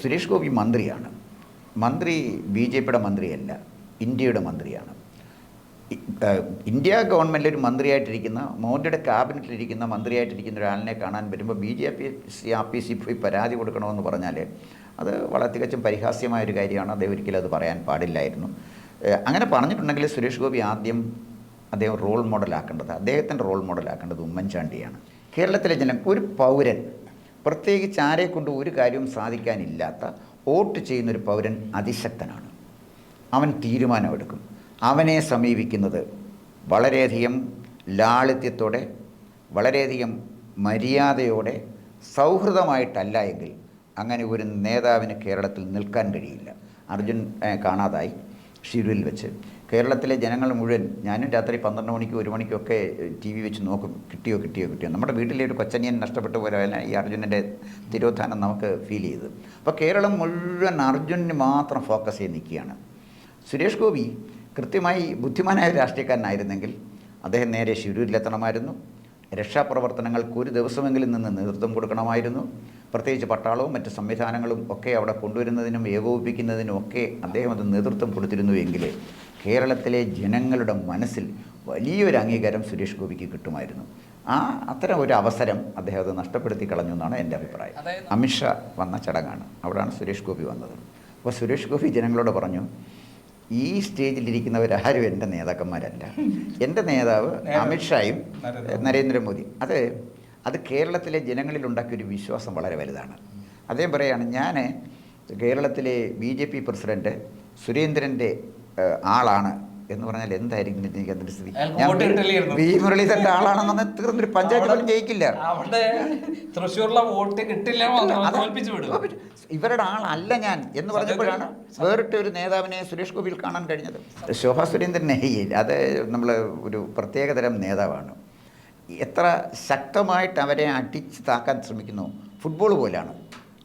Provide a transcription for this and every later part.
സുരേഷ് ഗോപി മന്ത്രിയാണ്. മന്ത്രി B J പിയുടെ മന്ത്രിയല്ല ഇന്ത്യയുടെ മന്ത്രിയാണ്. ഇന്ത്യ ഗവൺമെന്റിൽ ഒരു മന്ത്രിയായിട്ടിരിക്കുന്ന മോദിയുടെ ക്യാബിനറ്റിലിരിക്കുന്ന മന്ത്രിയായിട്ടിരിക്കുന്ന ഒരാളിനെ കാണാൻ വരുമ്പോൾ B J P C R P C പോയി പരാതി കൊടുക്കണമെന്ന് പറഞ്ഞാൽ അത് വളരെ തികച്ചും പരിഹാസ്യമായ ഒരു കാര്യമാണ്. അദ്ദേഹം ഒരിക്കലും അത് പറയാൻ പാടില്ലായിരുന്നു. അങ്ങനെ പറഞ്ഞിട്ടുണ്ടെങ്കിൽ സുരേഷ് ഗോപി ആദ്യം അദ്ദേഹം റോൾ മോഡലാക്കേണ്ടത് അദ്ദേഹത്തിന്റെ റോൾ മോഡലാക്കേണ്ടത് ഉമ്മൻചാണ്ടിയാണ്. കേരളത്തിലെ ജനം ഒരു പൗരൻ പ്രത്യേകിച്ച് ആരെ കൊണ്ട് ഒരു കാര്യവും സാധിക്കാനില്ലാത്ത വോട്ട് ചെയ്യുന്നൊരു പൗരൻ അതിശക്തനാണ്. അവൻ തീരുമാനമെടുക്കും. അവനെ സമീപിക്കുന്നത് വളരെയധികം ലാളിത്യത്തോടെ വളരെയധികം മര്യാദയോടെ സൗഹൃദമായിട്ടല്ല എങ്കിൽ അങ്ങനെ ഒരു നേതാവിന് കേരളത്തിൽ നിൽക്കാൻ കഴിയില്ല. അർജുൻ കാണാതായി. ഷിരൂരിൽ വെച്ച്. കേരളത്തിലെ ജനങ്ങൾ മുഴുവൻ ഞാനും രാത്രി പന്ത്രണ്ട് മണിക്കും ഒരു മണിക്കൊക്കെ ടി വി വെച്ച് നോക്കും. കിട്ടിയോ കിട്ടിയോ കിട്ടിയോ. നമ്മുടെ വീട്ടിലെ ഒരു കൊച്ചനിയൻ നഷ്ടപ്പെട്ടു പോലെ ഈ അർജുനന്റെ തിരോധാനം നമുക്ക് ഫീൽ ചെയ്ത്. അപ്പോൾ കേരളം മുഴുവൻ അർജുനന് മാത്രം ഫോക്കസ് ചെയ്ത് നിൽക്കുകയാണ്. സുരേഷ് ഗോപി കൃത്യമായി ബുദ്ധിമാനായ രാഷ്ട്രീയക്കാരനായിരുന്നെങ്കിൽ അദ്ദേഹം നേരെ ശിരൂരിലെത്തണമായിരുന്നു. രക്ഷാപ്രവർത്തനങ്ങൾക്ക് ഒരു ദിവസമെങ്കിലും നിന്ന് നേതൃത്വം കൊടുക്കണമായിരുന്നു. പ്രത്യേകിച്ച് പട്ടാളവും മറ്റ് സംവിധാനങ്ങളും ഒക്കെ അവിടെ കൊണ്ടുവരുന്നതിനും ഏകോപിപ്പിക്കുന്നതിനും ഒക്കെ അദ്ദേഹം അത് നേതൃത്വം കൊടുത്തിരുന്നു എങ്കിൽ കേരളത്തിലെ ജനങ്ങളുടെ മനസ്സിൽ വലിയൊരു അംഗീകാരം സുരേഷ് ഗോപിക്ക് കിട്ടുമായിരുന്നു. ആ അത്തരം ഒരു അവസരം അദ്ദേഹം അത് നഷ്ടപ്പെടുത്തി കളഞ്ഞു എന്നാണ് എന്റെ അഭിപ്രായം. അമിത്ഷാ വന്ന ചടങ്ങാണ്. അവിടെയാണ് സുരേഷ് ഗോപി വന്നത്. അപ്പോൾ സുരേഷ് ഗോപി ജനങ്ങളോട് പറഞ്ഞു ഈ സ്റ്റേജിലിരിക്കുന്നവരാരും എന്റെ നേതാക്കന്മാരല്ല. എന്റെ നേതാവ് അമിത്ഷായും നരേന്ദ്ര- നരേന്ദ്രമോദി. അത് അത് കേരളത്തിലെ ജനങ്ങളിൽ ഉണ്ടാക്കിയൊരു വിശ്വാസം വളരെ വലുതാണ്. അദ്ദേഹം പറയുകയാണ് ഞാൻ കേരളത്തിലെ ബി ജെ പി പ്രസിഡന്റ് സുരേന്ദ്രന്റെ ആളാണ് എന്ന് പറഞ്ഞാൽ എന്തായിരിക്കും എനിക്ക് അതിന്റെ സ്ഥിതി? ഞാൻ വി മുരളീധരന്റെ ആളാണെന്ന് തീർന്നൊരു പഞ്ചായത്ത് പോലും ജയിക്കില്ല. തൃശ്ശൂരിലെ വോട്ട് കിട്ടില്ല. ഇവരുടെ ആളല്ല ഞാൻ എന്ന് പറഞ്ഞപ്പോഴാണ് വേറിട്ട ഒരു നേതാവിനെ സുരേഷ് ഗോപിയിൽ കാണാൻ കഴിഞ്ഞത്. ശോഭാ സുരേന്ദ്രനെ അത് നമ്മൾ ഒരു പ്രത്യേകതരം നേതാവാണ്. എത്ര ശക്തമായിട്ട് അവരെ അടിച്ചു താക്കാൻ ശ്രമിക്കുന്നു? ഫുട്ബോൾ പോലെയാണ്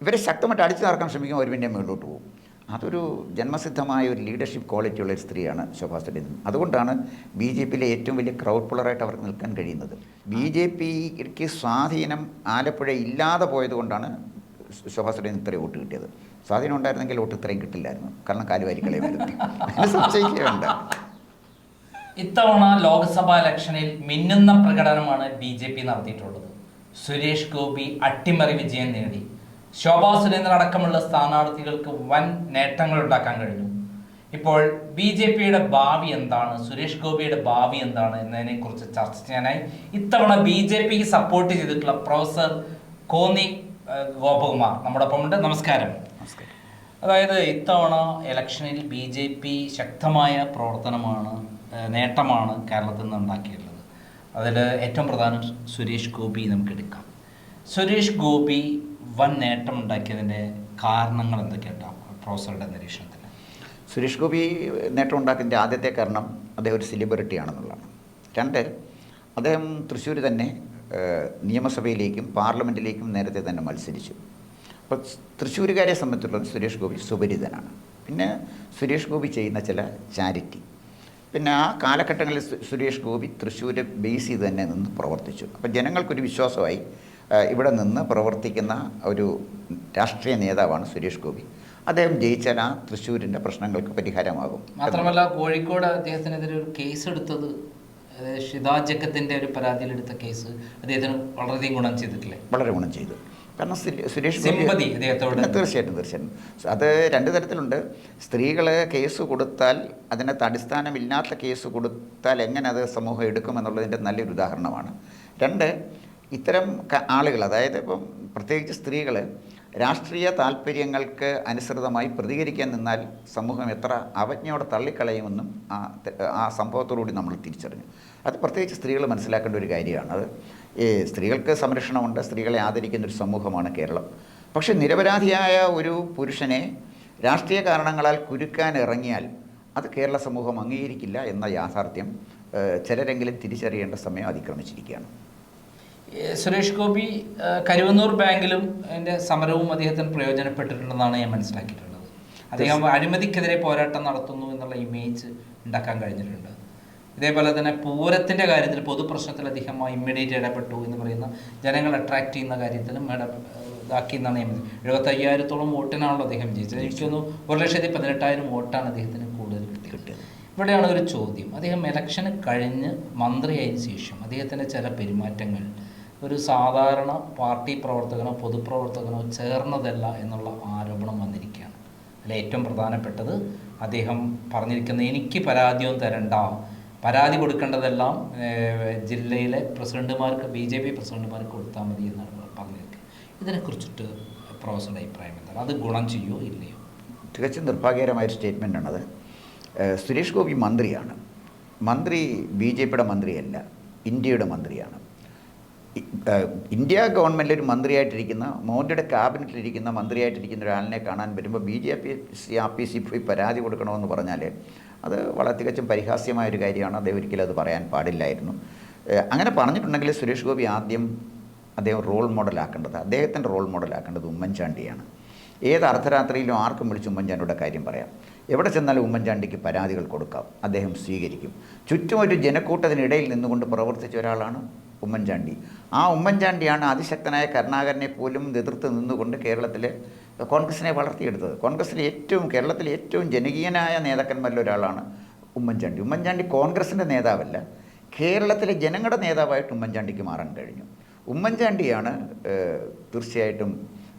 ഇവരെ ശക്തമായിട്ട് അടിച്ചു താക്കാൻ ശ്രമിക്കുമ്പോൾ അവർ പിന്നെ മുകളിലോട്ട് പോകും. അതൊരു ജന്മസിദ്ധമായ ഒരു ലീഡർഷിപ്പ് ക്വാളിറ്റി ഉള്ള ഒരു സ്ത്രീയാണ് ശോഭാ സുരേന്ദ്രൻ. അതുകൊണ്ടാണ് ബി ജെ പിയിലെ ഏറ്റവും വലിയ ക്രൗഡ് പുള്ളറായിട്ട് അവർക്ക് നിൽക്കാൻ കഴിയുന്നത്. ബി ജെ പിക്ക് സ്വാധീനം ആലപ്പുഴ ഇല്ലാതെ പോയതുകൊണ്ടാണ് ശോഭാ സുരേന്ദ്രൻ ഇത്രയും വോട്ട് കിട്ടിയത്. സ്വാധീനം ഉണ്ടായിരുന്നെങ്കിൽ വോട്ട് ഇത്രയും കിട്ടില്ലായിരുന്നു. കാരണം കാലുവാരിക്കളെ വരുത്തി അതിന് സംശയിക്കുകയുണ്ട് ഇത്തവണ ലോക്സഭാ ഇലക്ഷനിൽ മിന്നുന്ന പ്രകടനമാണ് ബി ജെ പി നടത്തിയിട്ടുള്ളത്. സുരേഷ് ഗോപി അട്ടിമറി വിജയം നേടി. ശോഭാ സുരേന്ദ്രൻ അടക്കമുള്ള സ്ഥാനാർത്ഥികൾക്ക് വൻ നേട്ടങ്ങൾ ഉണ്ടാക്കാൻ കഴിഞ്ഞു. ഇപ്പോൾ ബി ജെ പിയുടെ ഭാവി എന്താണ്? സുരേഷ് ഗോപിയുടെ ഭാവി എന്താണ് എന്നതിനെ കുറിച്ച് ചർച്ച ചെയ്യാനായി ഇത്തവണ ബി ജെ പിക്ക് സപ്പോർട്ട് ചെയ്തിട്ടുള്ള പ്രൊഫസർ കോന്നി ഗോപകുമാർ നമ്മുടെ ഒപ്പം ഉണ്ട്. നമസ്കാരം. അതായത് ഇത്തവണ ഇലക്ഷനിൽ ബി ജെ പി ശക്തമായ പ്രവർത്തനമാണ് നേട്ടമാണ് കേരളത്തിൽ നിന്ന് ഉണ്ടാക്കിയിട്ടുള്ളത്. അതിൽ ഏറ്റവും പ്രധാനം സുരേഷ് ഗോപി നമുക്ക് എടുക്കാം. സുരേഷ് ഗോപി വൻ നേട്ടം ഉണ്ടാക്കിയതിന്റെ കാരണങ്ങൾ എന്തൊക്കെയാണ് പ്രൊഫസറുടെ നിരീക്ഷണത്തിൽ? സുരേഷ് ഗോപി നേട്ടം ഉണ്ടാക്കിന്റെ ആദ്യത്തെ കാരണം അദ്ദേഹം ഒരു സെലിബ്രിറ്റി ആണെന്നുള്ളതാണ്. രണ്ട് അദ്ദേഹം തൃശ്ശൂർ തന്നെ നിയമസഭയിലേക്കും പാർലമെന്റിലേക്കും നേരത്തെ തന്നെ മത്സരിച്ചു. അപ്പോൾ തൃശ്ശൂരുകാരെ സംബന്ധിച്ചിടത്തോളം സുരേഷ് ഗോപി സുപരിതനാണ്. പിന്നെ സുരേഷ് ഗോപി ചെയ്യുന്ന ചില ചാരിറ്റി. പിന്നെ ആ കാലഘട്ടങ്ങളിൽ സുരേഷ് ഗോപി തൃശ്ശൂർ ബേസ് ചെയ്ത് തന്നെ നിന്ന് പ്രവർത്തിച്ചു. അപ്പോൾ ജനങ്ങൾക്കൊരു വിശ്വാസമായി ഇവിടെ നിന്ന് പ്രവർത്തിക്കുന്ന ഒരു രാഷ്ട്രീയ നേതാവാണ് സുരേഷ് ഗോപി. അദ്ദേഹം ജയിച്ചാൽ ആ തൃശ്ശൂരിന്റെ പ്രശ്നങ്ങൾക്ക് പരിഹാരമാകും മാത്രമല്ല കോഴിക്കോട് അദ്ദേഹത്തിനെതിരെ ഒരു കേസ് എടുത്തത് അതായത് ഷിതാ ജക്കത്തിന്റെ ഒരു പരാതിയിലെടുത്ത കേസ് അദ്ദേഹത്തിന് വളരെയധികം ഗുണം ചെയ്തിട്ടില്ലേ? വളരെ ഗുണം ചെയ്തു. കാരണം സുരേഷ് ഗോപി- തീർച്ചയായിട്ടും തീർച്ചയായിട്ടും. അത് രണ്ട് തരത്തിലുണ്ട്. സ്ത്രീകൾ കേസ് കൊടുത്താൽ അതിനകത്ത് അടിസ്ഥാനമില്ലാത്ത കേസ് കൊടുത്താൽ എങ്ങനെ അത് സമൂഹം എടുക്കുമെന്നുള്ളതിന്റെ നല്ലൊരു ഉദാഹരണമാണ്. രണ്ട് ഇത്തരം ആളുകൾ അതായത് ഇപ്പം പ്രത്യേകിച്ച് സ്ത്രീകൾ രാഷ്ട്രീയ താല്പര്യങ്ങൾക്ക് അനുസൃതമായി പ്രതികരിക്കാൻ നിന്നാൽ സമൂഹം എത്ര അവജ്ഞയോടെ തള്ളിക്കളയുമെന്നും ആ ആ സംഭവത്തോടുകൂടി നമ്മൾ തിരിച്ചറിഞ്ഞു. അത് പ്രത്യേകിച്ച് സ്ത്രീകൾ മനസ്സിലാക്കേണ്ട ഒരു കാര്യമാണ്. അത് ഈ സ്ത്രീകൾക്ക് സംരക്ഷണമുണ്ട് സ്ത്രീകളെ ആദരിക്കുന്ന ഒരു സമൂഹമാണ് കേരളം. പക്ഷേ നിരപരാധിയായ ഒരു പുരുഷനെ രാഷ്ട്രീയ കാരണങ്ങളാൽ കുരുക്കാൻ ഇറങ്ങിയാൽ അത് കേരള സമൂഹം അംഗീകരിക്കില്ല എന്ന യാഥാർത്ഥ്യം ചിലരെങ്കിലും തിരിച്ചറിയേണ്ട സമയം അതിക്രമിച്ചിരിക്കുകയാണ്. സുരേഷ് ഗോപി കരുവന്നൂർ ബാങ്കിലും അതിന്റെ സമരവും അദ്ദേഹത്തിന് പ്രയോജനപ്പെട്ടിട്ടുണ്ടെന്നാണ് ഞാൻ മനസ്സിലാക്കിയിട്ടുള്ളത്. അദ്ദേഹം അഴിമതിക്കെതിരെ പോരാട്ടം നടത്തുന്നു എന്നുള്ള ഇമേജ് ഉണ്ടാക്കാൻ കഴിഞ്ഞിട്ടുണ്ട്. ഇതേപോലെ തന്നെ പൂരത്തിന്റെ കാര്യത്തിൽ പൊതുപ്രശ്നത്തിൽ അദ്ദേഹം ഇമ്മീഡിയറ്റ് ഇടപെട്ടു എന്ന് പറയുന്ന ജനങ്ങൾ അട്രാക്ട് ചെയ്യുന്ന കാര്യത്തിലും ഇട ഇതാക്കി എന്നാണ് ഞാൻ എഴുപത്തി അയ്യായിരത്തോളം വോട്ടിനാണല്ലോ അദ്ദേഹം ജയിച്ചത്. എനിക്ക് തോന്നുന്നു ഒരു ലക്ഷത്തി പതിനെട്ടായിരം വോട്ടാണ് അദ്ദേഹത്തിന് കൂടുതൽ കിട്ടിയത്. ഇവിടെയാണ് ഒരു ചോദ്യം. അദ്ദേഹം ഇലക്ഷന് കഴിഞ്ഞ് മന്ത്രിയായതിനു ശേഷം അദ്ദേഹത്തിന്റെ ചില പെരുമാറ്റങ്ങൾ ഒരു സാധാരണ പാർട്ടി പ്രവർത്തകനോ പൊതുപ്രവർത്തകനോ ചേർന്നതല്ല എന്നുള്ള ആരോപണം വന്നിരിക്കുകയാണ്. അതിൽ ഏറ്റവും പ്രധാനപ്പെട്ടത് അദ്ദേഹം പറഞ്ഞിരിക്കുന്ന എനിക്ക് പരാതിയും തരണ്ട പരാതി കൊടുക്കേണ്ടതെല്ലാം ജില്ലയിലെ പ്രസിഡന്റുമാർക്ക് ബി ജെ പി പ്രസിഡന്റുമാർക്ക് കൊടുത്താൽ മതി എന്നാണ് പറഞ്ഞിരിക്കുന്നത് ഇതിനെക്കുറിച്ചിട്ട് പ്രൊഫസറുടെ അഭിപ്രായം എന്താണ്? അത് ഗുണം ചെയ്യോ ഇല്ലയോ? തികച്ചും നിർഭാഗ്യകരമായ സ്റ്റേറ്റ്മെന്റ് ആണത് സുരേഷ് ഗോപി മന്ത്രിയാണ്. മന്ത്രി ബി ജെ പിയുടെ മന്ത്രിയല്ല ഇന്ത്യയുടെ മന്ത്രിയാണ്. ഇന്ത്യ ഗവൺമെന്റിൽ ഒരു മന്ത്രിയായിട്ടിരിക്കുന്ന മോദിയുടെ ക്യാബിനറ്റിലിരിക്കുന്ന മന്ത്രിയായിട്ടിരിക്കുന്ന ഒരാളിനെ കാണാൻ വരുമ്പോൾ B J P C R P C പോയി പരാതി കൊടുക്കണമെന്ന് പറഞ്ഞാൽ അത് വളരെ തികച്ചും പരിഹാസ്യമായ ഒരു കാര്യമാണ്. അദ്ദേഹം ഒരിക്കലും അത് പറയാൻ പാടില്ലായിരുന്നു. അങ്ങനെ പറഞ്ഞിട്ടുണ്ടെങ്കിൽ സുരേഷ് ഗോപി ആദ്യം അദ്ദേഹം റോൾ മോഡലാക്കേണ്ടത് അദ്ദേഹത്തിന്റെ റോൾ മോഡലാക്കേണ്ടത് ഉമ്മൻചാണ്ടിയാണ്. ഏത് അർദ്ധരാത്രിയിലും ആർക്കും വിളിച്ച് ഉമ്മൻചാണ്ടിയുടെ കാര്യം പറയാം. എവിടെ ചെന്നാലും ഉമ്മൻചാണ്ടിക്ക് പരാതികൾ കൊടുക്കാം. അദ്ദേഹം സ്വീകരിക്കും. ചുറ്റും ഒരു ജനക്കൂട്ടത്തിനിടയിൽ നിന്നുകൊണ്ട് പ്രവർത്തിച്ച ഒരാളാണ് ഉമ്മൻചാണ്ടി. ആ ഉമ്മൻചാണ്ടിയാണ് അതിശക്തനായ കരുണാകരനെ പോലും നേതൃത്വം നിന്നുകൊണ്ട് കേരളത്തിലെ കോൺഗ്രസിനെ വളർത്തിയെടുത്തത്. കോൺഗ്രസിലെ ഏറ്റവും കേരളത്തിലെ ഏറ്റവും ജനകീയനായ നേതാക്കന്മാരിൽ ഒരാളാണ് ഉമ്മൻചാണ്ടി. ഉമ്മൻചാണ്ടി കോൺഗ്രസിന്റെ നേതാവല്ല കേരളത്തിലെ ജനങ്ങളുടെ നേതാവായിട്ട് ഉമ്മൻചാണ്ടിക്ക് മാറാൻ കഴിഞ്ഞു. ഉമ്മൻചാണ്ടിയാണ് തീർച്ചയായിട്ടും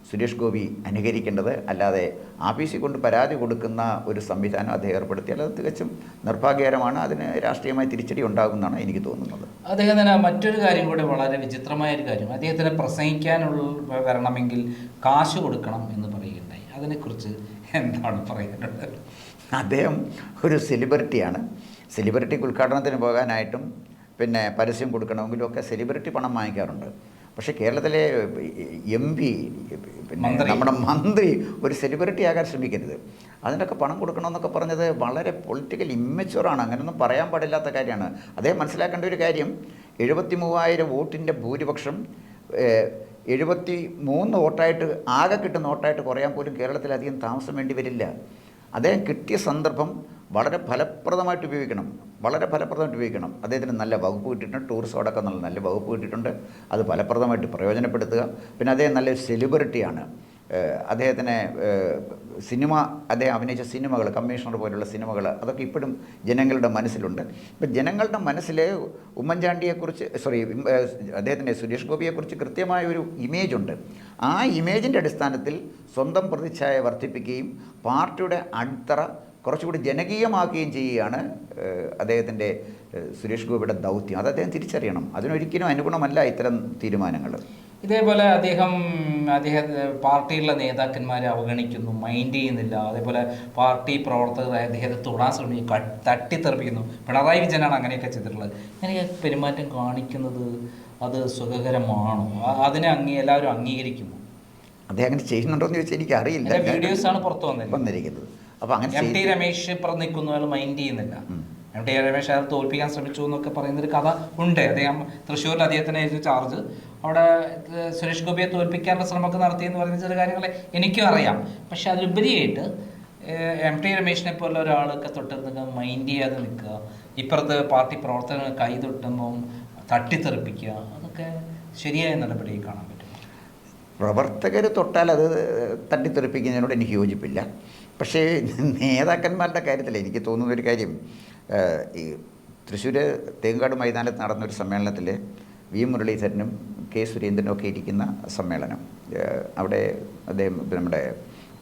സുരേഷ് ഗോപി അനുകരിക്കേണ്ടത് അല്ലാതെ ആഫീസിൽ കൊണ്ട് പരാതി കൊടുക്കുന്ന ഒരു സംവിധാനം അദ്ദേഹം ഏർപ്പെടുത്തിയാൽ അത് തികച്ചും നിർഭാഗ്യകരമാണ്. അതിന് രാഷ്ട്രീയമായി തിരിച്ചടി ഉണ്ടാകുമെന്നാണ് എനിക്ക് തോന്നുന്നത്. അദ്ദേഹം തന്നെ മറ്റൊരു കാര്യം കൂടെ വളരെ വിചിത്രമായ ഒരു കാര്യം. അദ്ദേഹത്തിന് പ്രസംഗിക്കാനുള്ള വരണമെങ്കിൽ കാശ് കൊടുക്കണം എന്ന് പറയുകയുണ്ടായി. അതിനെക്കുറിച്ച് എന്താണ് പറയാനുള്ളത്? അദ്ദേഹം ഒരു സെലിബ്രിറ്റിയാണ്. സെലിബ്രിറ്റിക്ക് ഉദ്ഘാടനത്തിന് പോകാനായിട്ടും പിന്നെ പരസ്യം കൊടുക്കണമെങ്കിലും ഒക്കെ സെലിബ്രിറ്റി പണം വാങ്ങിക്കാറുണ്ട്. പക്ഷേ കേരളത്തിലെ എം പി പിന്നെ നമ്മുടെ മന്ത്രി ഒരു സെലിബ്രിറ്റി ആകാൻ ശ്രമിക്കരുത് അതിനൊക്കെ പണം കൊടുക്കണമെന്നൊക്കെ പറഞ്ഞത് വളരെ പൊളിറ്റിക്കൽ ഇമ്മച്ചുവറാണ് അങ്ങനെയൊന്നും പറയാൻ പാടില്ലാത്ത കാര്യമാണ്. അദ്ദേഹം മനസ്സിലാക്കേണ്ട ഒരു കാര്യം എഴുപത്തി മൂവായിരം വോട്ടിന്റെ ഭൂരിപക്ഷം എഴുപത്തി മൂന്ന് വോട്ടായിട്ട് ആകെ കിട്ടുന്ന വോട്ടായിട്ട് കുറയാൻ പോലും കേരളത്തിൽ അധികം താമസം വേണ്ടി വരില്ല. അദ്ദേഹം കിട്ടിയ സന്ദർഭം വളരെ ഫലപ്രദമായിട്ട് ഉപയോഗിക്കണം. വളരെ ഫലപ്രദമായിട്ട് ഉപയോഗിക്കണം. അദ്ദേഹത്തിന് നല്ല വകുപ്പ് കിട്ടിയിട്ടുണ്ട്. ടൂറിസം അടക്കം നല്ല നല്ല വകുപ്പ് കിട്ടിയിട്ടുണ്ട്. അത് ഫലപ്രദമായിട്ട് പ്രയോജനപ്പെടുത്തുക. പിന്നെ അദ്ദേഹം നല്ലൊരു സെലിബ്രിറ്റിയാണ് അദ്ദേഹത്തിനെ സിനിമ അദ്ദേഹം അഭിനയിച്ച സിനിമകൾ കമ്മീഷണർ പോലുള്ള സിനിമകൾ അതൊക്കെ ഇപ്പോഴും ജനങ്ങളുടെ മനസ്സിലുണ്ട്. ഇപ്പം ജനങ്ങളുടെ മനസ്സിൽ ഉമ്മൻചാണ്ടിയെക്കുറിച്ച് സോറി അദ്ദേഹത്തിന്റെ സുരേഷ് ഗോപിയെക്കുറിച്ച് കൃത്യമായ ഒരു ഇമേജ് ഉണ്ട്. ആ ഇമേജിന്റെ അടിസ്ഥാനത്തിൽ സ്വന്തം പ്രതിച്ഛായ വർദ്ധിപ്പിക്കുകയും പാർട്ടിയുടെ അടിത്തറ കുറച്ചുകൂടി ജനകീയമാക്കുകയും ചെയ്യുകയാണ് അദ്ദേഹത്തിന്റെ സുരേഷ് ഗോപിയുടെ ദൗത്യം. അത് അദ്ദേഹം തിരിച്ചറിയണം. അതിനൊരിക്കലും അനുഗുണമല്ല ഇത്തരം തീരുമാനങ്ങൾ. ഇതേപോലെ അദ്ദേഹം അദ്ദേഹം പാർട്ടിയിലുള്ള നേതാക്കന്മാരെ അവഗണിക്കുന്നു മൈൻഡ് ചെയ്യുന്നില്ല. അതേപോലെ പാർട്ടി പ്രവർത്തകർ അദ്ദേഹത്തെ തൊടാൻ ശ്രമിക്കും തട്ടിത്തെറിപ്പിക്കുന്നു. പിണറായി വിജയനാണ് അങ്ങനെയൊക്കെ ചെയ്തിട്ടുള്ളത്. അങ്ങനെയൊക്കെ പെരുമാറ്റം കാണിക്കുന്നത് അത് സുഖകരമാണോ? അതിനെ അംഗീ എല്ലാവരും അംഗീകരിക്കുമോ? അദ്ദേഹം അങ്ങനെ ചെയ്യുന്നുണ്ടോ എന്ന് ചോദിച്ചാൽ എനിക്ക് അറിയില്ല അതിന്റെ വീഡിയോസ് ആണ് പുറത്തു വന്നത് വന്നിരിക്കുന്നത്. അപ്പോൾ അങ്ങനെ എം ടി രമേശ് ഇപ്പുറം നിൽക്കുന്നു അയാൾ മൈൻഡ് ചെയ്യുന്നില്ല. എം ടി രമേശ് അയാൾ തോൽപ്പിക്കാൻ ശ്രമിച്ചു എന്നൊക്കെ പറയുന്നൊരു കഥ ഉണ്ട്. അദ്ദേഹം തൃശ്ശൂരിൽ അദ്ദേഹത്തിനായിരുന്നു ചാർജ് അവിടെ സുരേഷ് ഗോപിയെ തോൽപ്പിക്കാനുള്ള ശ്രമമൊക്കെ നടത്തി എന്ന് പറയുന്ന ചില കാര്യങ്ങൾ എനിക്കും അറിയാം. പക്ഷെ അതിലുപരിയായിട്ട് എം ടി രമേശിനെ പോലെ ഒരാളൊക്കെ തൊട്ടിരുന്ന് മൈൻഡ് ചെയ്യാതെ നിൽക്കുക ഇപ്പുറത്ത് പാർട്ടി പ്രവർത്തനങ്ങൾ കൈ തൊട്ടുമ്പം തട്ടിത്തെറിപ്പിക്കുക അതൊക്കെ ശരിയായ നടപടി കാണാൻ പറ്റും. പ്രവർത്തകർ തൊട്ടാൽ അത് തട്ടിത്തെറിപ്പിക്കുന്നതിനോട് എനിക്ക് യോജിപ്പില്ല. പക്ഷേ നേതാക്കന്മാരുടെ കാര്യത്തിൽ എനിക്ക് തോന്നുന്ന ഒരു കാര്യം ഈ തൃശ്ശൂർ തേങ്കാട് മൈതാനത്ത് നടന്നൊരു സമ്മേളനത്തിൽ വി മുരളീധരനും കെ സുരേന്ദ്രനും ഒക്കെ ഇരിക്കുന്ന സമ്മേളനം. അവിടെ അദ്ദേഹം നമ്മുടെ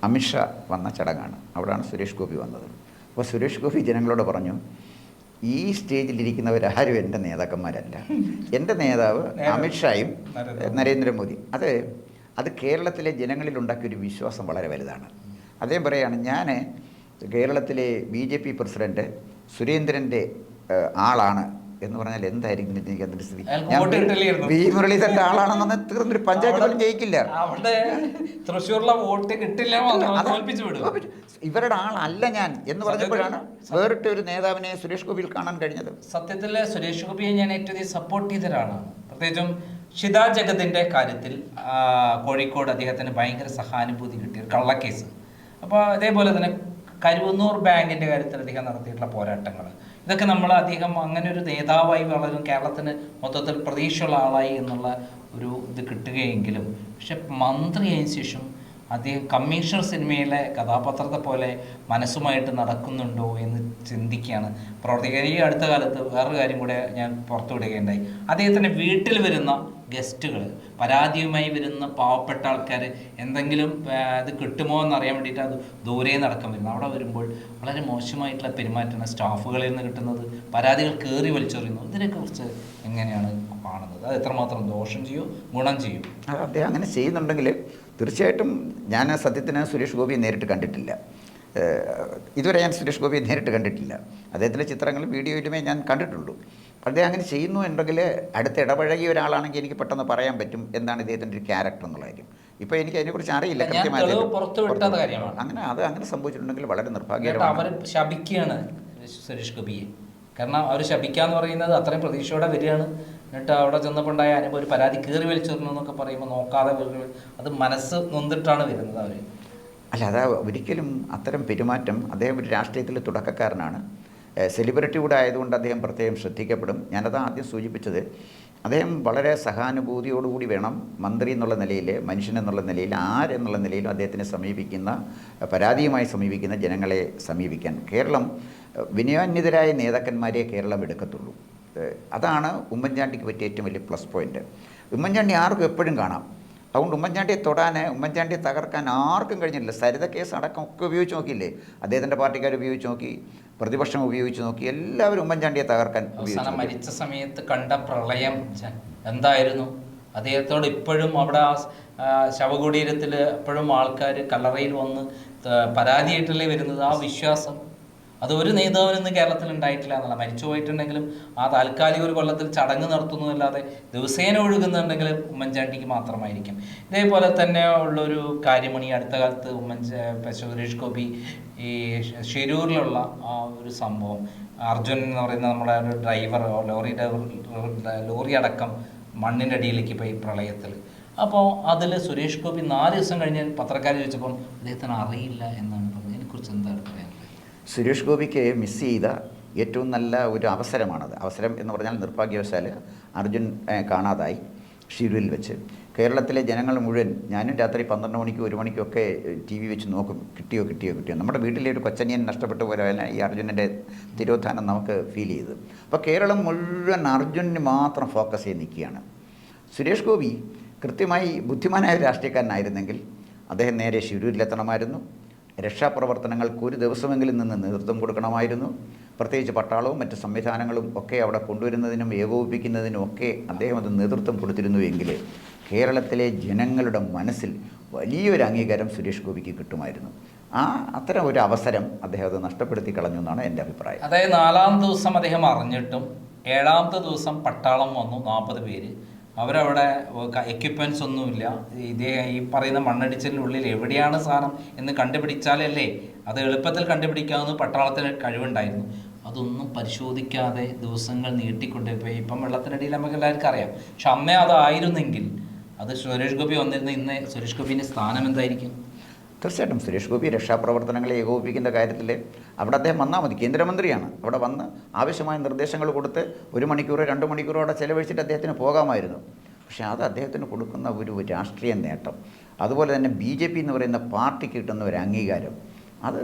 അമിത്ഷാ വന്ന ചടങ്ങാണ്. അവിടെയാണ് സുരേഷ് ഗോപി വന്നത്. അപ്പോൾ സുരേഷ് ഗോപി ജനങ്ങളോട് പറഞ്ഞു ഈ സ്റ്റേജിലിരിക്കുന്നവരാരും എന്റെ നേതാക്കന്മാരല്ല. എന്റെ നേതാവ് അമിത്ഷായും നരേന്ദ്ര- നരേന്ദ്രമോദി. അത് അത് കേരളത്തിലെ ജനങ്ങളിൽ ഉണ്ടാക്കിയ ഒരു വിശ്വാസം വളരെ വലുതാണ്. അദ്ദേഹം പറയുകയാണ് ഞാൻ കേരളത്തിലെ ബി ജെ പി പ്രസിഡന്റ് സുരേന്ദ്രന്റെ ആളാണ് എന്ന് പറഞ്ഞാൽ എന്തായിരിക്കും എനിക്ക് അതിന്റെ സ്ഥിതി. വി മുരളീധരന്റെ ആളാണെന്ന് പറഞ്ഞാൽ തീർന്നൊരു പഞ്ചായത്ത് പോലും ജയിക്കില്ല. തൃശ്ശൂരിലെ വോട്ട് കിട്ടില്ല ഇവരുടെ ആളല്ല ഞാൻ എന്ന് പറഞ്ഞപ്പോഴാണ് വേറിട്ട ഒരു നേതാവിനെ സുരേഷ് ഗോപിയിൽ കാണാൻ കഴിഞ്ഞത്. സത്യത്തിൽ സുരേഷ് ഗോപിയെ ഞാൻ ഏറ്റവും അധികം സപ്പോർട്ട് ചെയ്ത ഒരാളാണ് പ്രത്യേകിച്ചും ഷിത ജഗതിന്റെ കാര്യത്തിൽ കോഴിക്കോട് അദ്ദേഹത്തിന് ഭയങ്കര സഹാനുഭൂതി കിട്ടിയ ഒരു കള്ളക്കേസ്. അപ്പോൾ അതേപോലെ തന്നെ കരുവന്നൂർ ബാങ്കിന്റെ കാര്യത്തിൽ അദ്ദേഹം നടത്തിയിട്ടുള്ള പോരാട്ടങ്ങൾ ഇതൊക്കെ നമ്മൾ അധികം അങ്ങനെ ഒരു നേതാവായി വളരും കേരളത്തിന് മൊത്തത്തിൽ പ്രതീക്ഷയുള്ള ആളായി എന്നുള്ള ഒരു ഇത് കിട്ടുകയെങ്കിലും പക്ഷെ മന്ത്രിയായതിനു ശേഷം അദ്ദേഹം കമ്മീഷണർ സിനിമയിലെ കഥാപാത്രത്തെ പോലെ മനസ്സുമായിട്ട് നടക്കുന്നുണ്ടോ എന്ന് ചിന്തിക്കുകയാണ്. പ്രവർത്തിക്കുക ഈ അടുത്ത കാലത്ത് വേറൊരു കാര്യം കൂടെ ഞാൻ പുറത്തു വിടുകയുണ്ടായി. അദ്ദേഹത്തിന്റെ വീട്ടിൽ വരുന്ന ഗസ്റ്റുകൾ പരാതിയുമായി വരുന്ന പാവപ്പെട്ട ആൾക്കാർ എന്തെങ്കിലും ഇത് കിട്ടുമോ എന്നറിയാൻ വേണ്ടിയിട്ട് അത് ദൂരെ നടക്കാൻ വരുന്നത് അവിടെ വരുമ്പോൾ വളരെ മോശമായിട്ടുള്ള പെരുമാറ്റമാണ് സ്റ്റാഫുകളിൽ നിന്ന് കിട്ടുന്നത് പരാതികൾ കയറി വലിച്ചെറിയുന്നു. ഇതിനെക്കുറിച്ച് എങ്ങനെയാണ് കാണുന്നത്? അത് എത്രമാത്രം ദോഷം ചെയ്യും ഗുണം ചെയ്യും? അദ്ദേഹം അങ്ങനെ ചെയ്യുന്നുണ്ടെങ്കിൽ തീർച്ചയായിട്ടും ഞാൻ ആ സത്യത്തിന് സുരേഷ് ഗോപിയെ നേരിട്ട് കണ്ടിട്ടില്ല. ഇതുവരെ ഞാൻ സുരേഷ് ഗോപിയെ നേരിട്ട് കണ്ടിട്ടില്ല. അദ്ദേഹത്തിന്റെ ചിത്രങ്ങളും വീഡിയോയിലുമേ ഞാൻ കണ്ടിട്ടുള്ളൂ. അദ്ദേഹം അങ്ങനെ ചെയ്യുന്നു ഉണ്ടെങ്കിൽ അടുത്ത് ഇടപഴകിയ ഒരാളാണെങ്കിൽ എനിക്ക് പെട്ടെന്ന് പറയാൻ പറ്റും എന്താണ് ഇദ്ദേഹത്തിന്റെ ഒരു ക്യാരക്ടർ എന്നുള്ള കാര്യം. ഇപ്പോൾ എനിക്ക് അതിനെക്കുറിച്ച് അറിയില്ല. അങ്ങനെ അത് അങ്ങനെ സംഭവിച്ചിട്ടുണ്ടെങ്കിൽ വളരെ നിർഭാഗ്യമാണ് ശപിക്കുകയാണ് സുരേഷ് ഗോപിയെ. കാരണം അവർ ശപിക്കാന്ന് പറയുന്നത് അത്രയും പ്രതീക്ഷയോടെ വരികയാണ്. എന്നിട്ട് അവിടെ ചെന്നപ്പോണ്ടായ അനുഭവം ഒരു പരാതി വലിച്ചെറിഞ്ഞു എന്നൊക്കെ പറയുമ്പോൾ നോക്കാതെ അത് മനസ്സ് നൊന്നിട്ടാണ് വരുന്നത് അവർ അല്ല അത് ഒരിക്കലും അത്തരം പെരുമാറ്റം അദ്ദേഹം ഒരു രാഷ്ട്രീയത്തിൽ തുടക്കക്കാരനാണ്. സെലിബ്രിറ്റി കൂടെ ആയതുകൊണ്ട് അദ്ദേഹം പ്രത്യേകം ശ്രദ്ധിക്കപ്പെടും. ഞാനത് ആദ്യം സൂചിപ്പിച്ചത് അദ്ദേഹം വളരെ സഹാനുഭൂതിയോടുകൂടി വേണം മന്ത്രി എന്നുള്ള നിലയിൽ മനുഷ്യൻ എന്നുള്ള നിലയിൽ ആരെന്നുള്ള നിലയിലും അദ്ദേഹത്തിനെ സമീപിക്കുന്ന പരാതിയുമായി സമീപിക്കുന്ന ജനങ്ങളെ സമീപിക്കാൻ. കേരളം വിനയാന്യതരായ നേതാക്കന്മാരെ കേരളം എടുക്കത്തുള്ളൂ. അതാണ് ഉമ്മൻചാണ്ടിക്ക് പറ്റിയ ഏറ്റവും വലിയ പ്ലസ് പോയിന്റ് ഉമ്മൻചാണ്ടി ആർക്കും എപ്പോഴും കാണാം. അതുകൊണ്ട് ഉമ്മൻചാണ്ടിയെ തൊടാൻ ഉമ്മൻചാണ്ടിയെ തകർക്കാൻ ആർക്കും കഴിഞ്ഞില്ല സരിത കേസ് അടക്കം ഒക്കെ ഉപയോഗിച്ച് നോക്കിയില്ലേ? അദ്ദേഹത്തിന്റെ പാർട്ടിക്കാർ ഉപയോഗിച്ച് നോക്കി പ്രതിപക്ഷം ഉപയോഗിച്ച് നോക്കി എല്ലാവരും ഉമ്മൻചാണ്ടിയെ തകർക്കാൻ മരിച്ച സമയത്ത് കണ്ട പ്രളയം എന്തായിരുന്നു? അദ്ദേഹത്തോട് ഇപ്പോഴും അവിടെ ശവകുടീരത്തിൽ എപ്പോഴും ആൾക്കാർ കല്ലറയിൽ വന്ന് പരാതിയായിട്ടല്ലേ വരുന്നത്? ആ വിശ്വാസം? അത് ഒരു നേതാവിനും കേരളത്തിൽ ഉണ്ടായിട്ടില്ല എന്നുള്ള മരിച്ചു പോയിട്ടുണ്ടെങ്കിലും ആ താൽക്കാലിക ഒരു കൊല്ലത്തിൽ ചടങ്ങ് നടത്തുന്നതല്ലാതെ ദിവസേന ഒഴുകുന്നുണ്ടെങ്കിൽ ഉമ്മൻചാണ്ടിക്ക് മാത്രമായിരിക്കും. ഇതേപോലെ തന്നെ ഉള്ളൊരു കാര്യമാണ് അടുത്ത കാലത്ത് ഉമ്മൻചാ സുരേഷ് ഗോപി ഈ ഷെരൂരിലുള്ള ആ ഒരു സംഭവം. അർജുൻ എന്ന് പറയുന്ന നമ്മുടെ ഒരു ഡ്രൈവർ ലോറി ഡ്രൈവർ ലോറി അടക്കം മണ്ണിന്റെ അടിയിലേക്ക് പോയി പ്രളയത്തിൽ. അപ്പോൾ അതിൽ സുരേഷ് ഗോപി നാല് ദിവസം കഴിഞ്ഞ് പത്രക്കാർ ചോദിച്ചപ്പം അദ്ദേഹത്തിന് അറിയില്ല എന്നാണ് പറഞ്ഞത്. അതിനെക്കുറിച്ച് എന്താണ്? സുരേഷ് ഗോപിക്ക് മിസ് ചെയ്ത ഏറ്റവും നല്ല ഒരു അവസരമാണത്. അവസരം എന്ന് പറഞ്ഞാൽ നിർഭാഗ്യവശാൽ അർജുൻ കാണാതായി ഷിരൂരിൽ വെച്ച്. കേരളത്തിലെ ജനങ്ങൾ മുഴുവൻ ഞാനും രാത്രി പന്ത്രണ്ട് മണിക്കും ഒരു മണിക്കും ഒക്കെ ടി വി വെച്ച് നോക്കും. കിട്ടിയോ കിട്ടിയോ കിട്ടിയോ. നമ്മുടെ വീട്ടിലെ ഒരു കൊച്ചനിയൻ നഷ്ടപ്പെട്ടു പോലെ ഈ അർജുനന്റെ തിരോധാനം നമുക്ക് ഫീൽ ചെയ്ത്. അപ്പോൾ കേരളം മുഴുവൻ അർജുനന് മാത്രം ഫോക്കസ് ചെയ്ത് നിൽക്കുകയാണ്. സുരേഷ് ഗോപി കൃത്യമായി ബുദ്ധിമാനായ രാഷ്ട്രീയക്കാരനായിരുന്നെങ്കിൽ അദ്ദേഹം നേരെ ശിരൂരിലെത്തണമായിരുന്നു രക്ഷാപ്രവർത്തനങ്ങൾക്ക് ഒരു ദിവസമെങ്കിലും നിന്ന് നേതൃത്വം കൊടുക്കണമായിരുന്നു. പ്രത്യേകിച്ച് പട്ടാളവും മറ്റ് സംവിധാനങ്ങളും ഒക്കെ അവിടെ കൊണ്ടുവരുന്നതിനും ഏകോപിപ്പിക്കുന്നതിനും ഒക്കെ അദ്ദേഹം അത് നേതൃത്വം കൊടുത്തിരുന്നുവെങ്കിൽ കേരളത്തിലെ ജനങ്ങളുടെ മനസ്സിൽ വലിയൊരു അംഗീകാരം സുരേഷ് ഗോപിക്ക് കിട്ടുമായിരുന്നു. ആ അത്തരം ഒരു അവസരം അദ്ദേഹം അത് നഷ്ടപ്പെടുത്തി കളഞ്ഞു എന്നാണ് എന്റെ അഭിപ്രായം. അതായത് നാലാം ദിവസം അദ്ദേഹം അറിഞ്ഞിട്ടും ഏഴാമത്തെ ദിവസം പട്ടാളം വന്നു നാൽപ്പത് പേര്. അവരവിടെ എക്യുപ്മെന്റ്സ് ഒന്നുമില്ല. ഇതേ ഈ പറയുന്ന മണ്ണടിച്ചിലിനുള്ളിൽ എവിടെയാണ് സാധനം എന്ന് കണ്ടുപിടിച്ചാലല്ലേ അത് എളുപ്പത്തിൽ കണ്ടുപിടിക്കാവുന്ന പട്ടാളത്തിന് കഴിവുണ്ടായിരുന്നു. അതൊന്നും പരിശോധിക്കാതെ ദിവസങ്ങൾ നീട്ടിക്കൊണ്ടുപോയി ഇപ്പം വെള്ളത്തിനടിയിൽ നമുക്ക് എല്ലാവർക്കും അറിയാം. പക്ഷെ അമ്മ അതായിരുന്നെങ്കിൽ അത് സുരേഷ് ഗോപി വന്നിരുന്ന ഇന്ന് സുരേഷ് ഗോപിന്റെ സ്ഥാനം എന്തായിരിക്കും? തീർച്ചയായിട്ടും സുരേഷ് ഗോപി രക്ഷാപ്രവർത്തനങ്ങളെ ഏകോപിപ്പിക്കുന്ന കാര്യത്തിൽ അവിടെ അദ്ദേഹം വന്നാൽ മതി. കേന്ദ്രമന്ത്രിയാണ്. അവിടെ വന്ന് ആവശ്യമായ നിർദ്ദേശങ്ങൾ കൊടുത്ത് ഒരു മണിക്കൂറോ രണ്ട് മണിക്കൂറോ അവിടെ ചെലവഴിച്ചിട്ട് അദ്ദേഹത്തിന് പോകാമായിരുന്നു. പക്ഷേ അത് അദ്ദേഹത്തിന് കൊടുക്കുന്ന ഒരു രാഷ്ട്രീയ നേട്ടം. അതുപോലെ തന്നെ ബി ജെ പി എന്ന് പറയുന്ന പാർട്ടിക്ക് കിട്ടുന്ന ഒരു അംഗീകാരം. അത്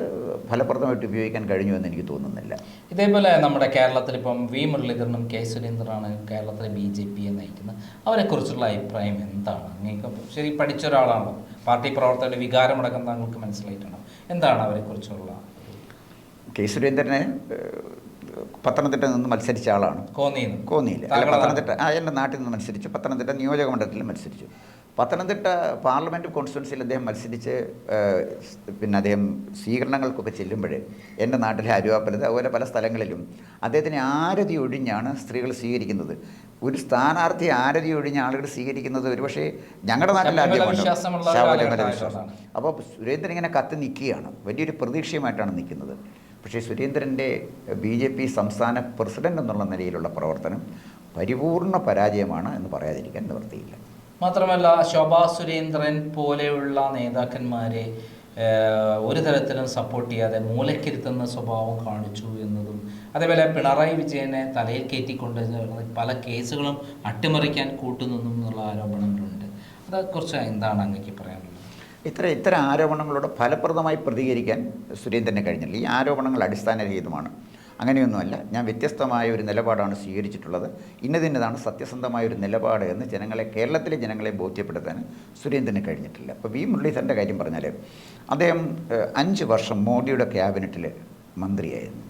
ഫലപ്രദമായിട്ട് ഉപയോഗിക്കാൻ കഴിഞ്ഞു എന്ന് എനിക്ക് തോന്നുന്നില്ല. ഇതേപോലെ നമ്മുടെ കേരളത്തിൽ ഇപ്പം വി മുരളീധരനും കെ സുരേന്ദ്രനാണ് കേരളത്തിലെ ബി ജെ പിയെ നയിക്കുന്നത്. അവരെക്കുറിച്ചുള്ള അഭിപ്രായം എന്താണ്? നിങ്ങൾക്ക് ശരി പഠിച്ച ഒരാളാണോ? പാർട്ടി പ്രവർത്തകരുടെ വികാരമടക്കം താങ്കൾക്ക് മനസ്സിലായിട്ടുണ്ടോ? എന്താണ് അവരെക്കുറിച്ചുള്ള? കെ സുരേന്ദ്രനെ ഏഹ്, പത്തനംതിട്ടയിൽ നിന്ന് മത്സരിച്ച ആളാണ്. കോന്നിന്ന് കോന്നിയിൽ. അല്ല പത്തനംതിട്ട ആ എന്റെ നാട്ടിൽ നിന്ന് മത്സരിച്ചു. പത്തനംതിട്ട നിയോജക മണ്ഡലത്തിൽ മത്സരിച്ചു. പത്തനംതിട്ട പാർലമെന്റ് കോൺസ്റ്റിറ്റ്യൻസിയിൽ അദ്ദേഹം മത്സരിച്ച് പിന്നെ അദ്ദേഹം സ്വീകരണങ്ങൾക്കൊക്കെ ചെല്ലുമ്പോൾ എന്റെ നാട്ടിലെ അരുവാപ്പലത്ത് അതുപോലെ പല സ്ഥലങ്ങളിലും അദ്ദേഹത്തിനെ ആരതി ഒഴിഞ്ഞാണ് സ്ത്രീകൾ സ്വീകരിക്കുന്നത്. ഒരു സ്ഥാനാർത്ഥി ആരതി ഒഴിഞ്ഞ ആളുകൾ സ്വീകരിക്കുന്നത് ഒരുപക്ഷെ ഞങ്ങളുടെ നാട്ടിൽ ആദ്യമാണ് ശബരിമല വിശ്വാസം. അപ്പോൾ സുരേന്ദ്രൻ ഇങ്ങനെ കത്ത് നിൽക്കുകയാണ്. വലിയൊരു പ്രതീക്ഷയുമായിട്ടാണ് നിൽക്കുന്നത്. പക്ഷേ സുരേന്ദ്രന്റെ ബി ജെ പി സംസ്ഥാന പ്രസിഡന്റ് എന്നുള്ള നിലയിലുള്ള പ്രവർത്തനം പരിപൂർണ പരാജയമാണ് എന്ന് പറയാതിരിക്കാൻ നിവൃത്തിയില്ല. മാത്രമല്ല ശോഭാ സുരേന്ദ്രൻ പോലെയുള്ള നേതാക്കന്മാരെ ഒരു തരത്തിലും സപ്പോർട്ട് ചെയ്യാതെ മൂലക്കിരുത്തുന്ന സ്വഭാവം കാണിച്ചു എന്നതും അതേപോലെ പിണറായി വിജയനെ തലയിൽ കയറ്റിക്കൊണ്ട് പല കേസുകളും അട്ടിമറിക്കാൻ കൂട്ടുനിന്നു എന്നുള്ള ആരോപണങ്ങളുണ്ട്. അതേക്കുറിച്ച് എന്താണ് അങ്ങേക്ക് പറയാനുള്ളത്? ഇത്ര ഇത്തരം ആരോപണങ്ങളോട് ഫലപ്രദമായി പ്രതികരിക്കാൻ സുരേന്ദ്രന് കഴിഞ്ഞില്ല. ഈ ആരോപണങ്ങൾ അടിസ്ഥാനരഹിതമാണ്. അങ്ങനെയൊന്നുമല്ല ഞാൻ വ്യത്യസ്തമായ ഒരു നിലപാടാണ് സ്വീകരിച്ചിട്ടുള്ളത്. ഇന്നതിന്നതാണ് സത്യസന്ധമായ ഒരു നിലപാട് എന്ന് ജനങ്ങളെ കേരളത്തിലെ ജനങ്ങളെ ബോധ്യപ്പെടുത്താൻ സുരേന്ദ്രന് കഴിഞ്ഞിട്ടില്ല. അപ്പോൾ വി മുരളീധരന്റെ കാര്യം പറഞ്ഞാൽ അദ്ദേഹം അഞ്ച് വർഷം മോഡിയുടെ ക്യാബിനറ്റിൽ മന്ത്രിയായിരുന്നു.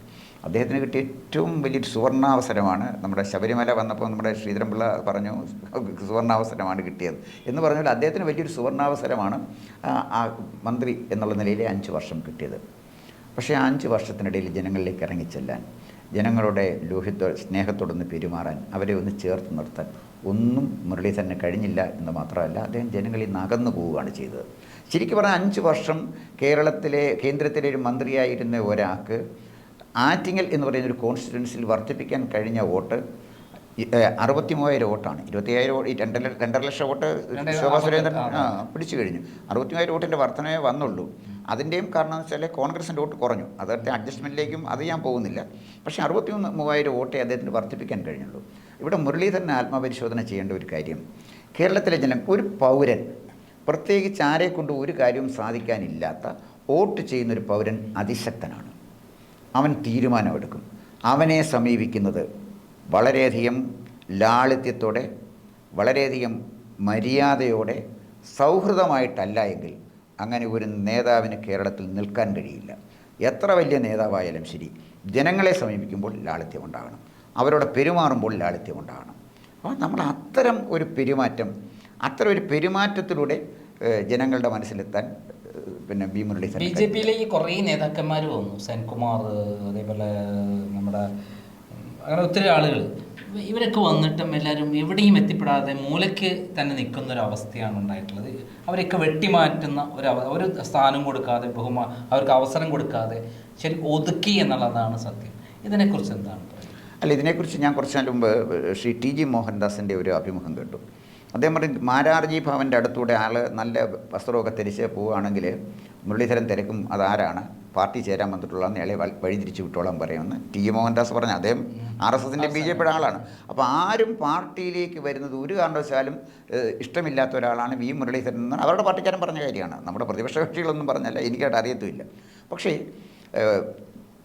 അദ്ദേഹത്തിന് കിട്ടിയ ഏറ്റവും വലിയൊരു സുവർണാവസരമാണ് നമ്മുടെ ശബരിമല വന്നപ്പോൾ നമ്മുടെ ശ്രീധരൻപിള്ള പറഞ്ഞു സുവർണാവസരമാണ് കിട്ടിയത്. എന്ന് പറഞ്ഞാൽ അദ്ദേഹത്തിന് വലിയൊരു സുവർണാവസരമാണ് മന്ത്രി എന്നുള്ള നിലയിൽ അഞ്ച് വർഷം കിട്ടിയത്. പക്ഷേ ആ അഞ്ച് വർഷത്തിനിടയിൽ ജനങ്ങളിലേക്ക് ഇറങ്ങിച്ചെല്ലാൻ ജനങ്ങളുടെ ലോഹിത്വ സ്നേഹത്തോടൊന്ന് പെരുമാറാൻ അവരെ ഒന്ന് ചേർത്ത് നിർത്താൻ ഒന്നും മുരളീധരന് കഴിഞ്ഞില്ല എന്ന് മാത്രമല്ല അദ്ദേഹം ജനങ്ങളിൽ നിന്ന് അകന്നു പോവുകയാണ് ചെയ്തത്. ശരിക്കും പറഞ്ഞാൽ അഞ്ച് വർഷം കേരളത്തിലെ കേന്ദ്രത്തിലെ ഒരു മന്ത്രിയായിരുന്ന ഒരാൾക്ക് ആറ്റിങ്ങൽ എന്ന് പറയുന്ന ഒരു കോൺസ്റ്റിറ്റ്യുവൻസിയിൽ വർദ്ധിപ്പിക്കാൻ കഴിഞ്ഞ വോട്ട് അറുപത്തി മൂവായിരം വോട്ടാണ്. ഇരുപത്തിയായിരം വോട്ട് ഈ രണ്ടര രണ്ടര ലക്ഷം വോട്ട് ശോഭാ സുരേന്ദ്രൻ പിടിച്ചു കഴിഞ്ഞു. അറുപത്തി മൂവായിരം വോട്ടിന്റെ വർധനവേ വന്നുള്ളൂ. അതിന്റെയും കാരണം എന്ന് വെച്ചാൽ കോൺഗ്രസിന്റെ വോട്ട് കുറഞ്ഞു. അതത്തെ അഡ്ജസ്റ്റ്മെന്റിലേക്കും അത് ഞാൻ പോകുന്നില്ല. പക്ഷേ അറുപത്തി മൂന്ന് മൂവായിരം വോട്ടേ അദ്ദേഹത്തിന് വർദ്ധിപ്പിക്കാൻ കഴിഞ്ഞുള്ളൂ. ഇവിടെ മുരളീധരൻ ആത്മപരിശോധന ചെയ്യേണ്ട ഒരു കാര്യം. കേരളത്തിലെ ജനം ഒരു പൗരൻ പ്രത്യേകിച്ച് ആരെക്കൊണ്ട് കൊണ്ട് ഒരു കാര്യവും സാധിക്കാനില്ലാത്ത വോട്ട് ചെയ്യുന്നൊരു പൗരൻ അതിശക്തനാണ്. അവൻ തീരുമാനമെടുക്കും. അവനെ സമീപിക്കുന്നത് വളരെയധികം ലാളിത്യത്തോടെ വളരെയധികം മര്യാദയോടെ സൗഹൃദമായിട്ടല്ല എങ്കിൽ അങ്ങനെ ഒരു നേതാവിന് കേരളത്തിൽ നിൽക്കാൻ കഴിയില്ല. എത്ര വലിയ നേതാവായാലും ശരി ജനങ്ങളെ സമീപിക്കുമ്പോൾ ലാളിത്യം ഉണ്ടാകണം അവരോട് പെരുമാറുമ്പോൾ ലാളിത്യം ഉണ്ടാകണം അപ്പോൾ നമ്മൾ അത്തരം ഒരു പെരുമാറ്റം അത്തരം ഒരു പെരുമാറ്റത്തിലൂടെ ജനങ്ങളുടെ മനസ്സിലെത്താൻ പിന്നെ ബി മുരളീധരൻ ബി ജെ പിയിലെ ഈ കുറേ നേതാക്കന്മാർ വന്നു. സെൻകുമാർ അതേപോലെ നമ്മുടെ അങ്ങനെ ഒത്തിരി ആളുകൾ ഇവരൊക്കെ വന്നിട്ടും എല്ലാവരും എവിടെയും എത്തിപ്പെടാതെ മൂലയ്ക്ക് തന്നെ നിൽക്കുന്ന ഒരു അവസ്ഥയാണ് ഉണ്ടായിട്ടുള്ളത്. അവരൊക്കെ വെട്ടിമാറ്റുന്ന ഒരു ഒരു സ്ഥാനം കൊടുക്കാതെ ബഹുമാ അവർക്ക് അവസരം കൊടുക്കാതെ ശരി ഒതുക്കി എന്നുള്ളതാണ് സത്യം. ഇതിനെക്കുറിച്ച് എന്താണ്? അല്ല ഇതിനെക്കുറിച്ച് ഞാൻ കുറച്ച് നാൾ മുമ്പ് ശ്രീ ടി ജി മോഹൻദാസിന്റെ ഒരു അഭിമുഖം കേട്ടു അദ്ദേഹം പറഞ്ഞു മാരാർജി ഭവന്റെ അടുത്തൂടെ ആൾ നല്ല വസ്ത്രമൊക്കെ ധരിച്ച് പോവുകയാണെങ്കിൽ മുരളീധരൻ തിരക്കും അതാരാണ് പാർട്ടി ചേരാൻ വന്നിട്ടുള്ള നേളെ വ- വഴിതിരിച്ച് വിട്ടോളാൻ പറയുമെന്ന് ടി മോഹൻദാസ് പറഞ്ഞു. അദ്ദേഹം ആർ എസ് എസിന്റെ ബി ജെ പിയുടെ ആളാണ്. അപ്പോൾ ആരും പാർട്ടിയിലേക്ക് വരുന്നത് ഒരു കാരണവശാലും ഇഷ്ടമില്ലാത്ത ഒരാളാണ് വി മുരളീധരൻ എന്ന് അവരുടെ പാർട്ടിക്കാരൻ പറഞ്ഞ കാര്യമാണ്. നമ്മുടെ പ്രതിപക്ഷ കക്ഷികളൊന്നും പറഞ്ഞല്ല എനിക്കായിട്ട് അറിയത്തുമില്ല. പക്ഷേ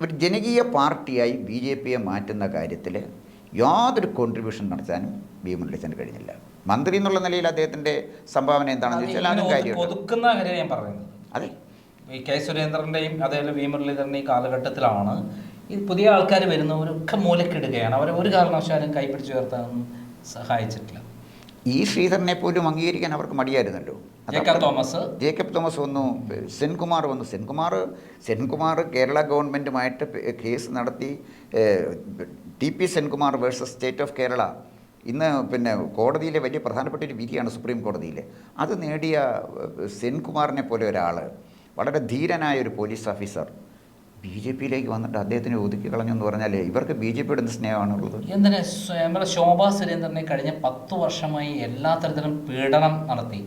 ഒരു ജനകീയ പാർട്ടിയായി ബി ജെ പിയെ മാറ്റുന്ന കാര്യത്തിൽ യാതൊരു കോൺട്രിബ്യൂഷൻ നടത്താനും ബി മുരളീധരൻ കഴിഞ്ഞില്ല. മന്ത്രി എന്നുള്ള നിലയിൽ അദ്ദേഹത്തിന്റെ സംഭാവന എന്താണെന്ന് ചോദിച്ചാൽ അതും കാര്യമുണ്ട്. കാര്യം ഞാൻ പറയുന്നത്. അതെ. ഈ കെ സുരേന്ദ്രന്റെയും അതേപോലെ വി മുരളീധരന്റെയും കാലഘട്ടത്തിലാണ് ഈ പുതിയ ആൾക്കാർ വരുന്നവരൊക്കെ മൂലക്കിടുകയാണ്. അവരെ ഒരു കാരണവശാലും കൈപ്പിടിച്ച് ഉയർത്താനൊന്നും സഹായിച്ചിട്ടില്ല. ഈ ശ്രീധരനെ പോലും അംഗീകരിക്കാൻ അവർക്ക് മടിയായിരുന്നല്ലോ. ജേക്കബ് തോമസ്. ജേക്കബ് തോമസ് വന്നു സെൻകുമാർ വന്നു. സെൻകുമാർ സെൻകുമാർ കേരള ഗവൺമെന്റുമായിട്ട് കേസ് നടത്തി T P Senkumar versus state of Kerala ഇന്ന് പിന്നെ കോടതിയിലെ വലിയ പ്രധാനപ്പെട്ട ഒരു വിധിയാണ് സുപ്രീം കോടതിയിലെ. അത് നേടിയ സെൻകുമാറിനെ പോലെ ഒരാൾ വളരെ ധീരനായ ഒരു പോലീസ് ഓഫീസർ ബി ജെ പിയിലേക്ക് വന്നിട്ട് അദ്ദേഹത്തിന് ഒതുക്കി കളഞ്ഞു എന്ന് പറഞ്ഞാൽ ഇവർക്ക് ബി ജെ പിയുടെ എന്ത് സ്നേഹമാണുള്ളത്? എന്തിനെ നമ്മുടെ ശോഭാ സുരേന്ദ്രനെ കഴിഞ്ഞ പത്ത് വർഷമായി എല്ലാ തരത്തിലും പീഡനം നടത്തി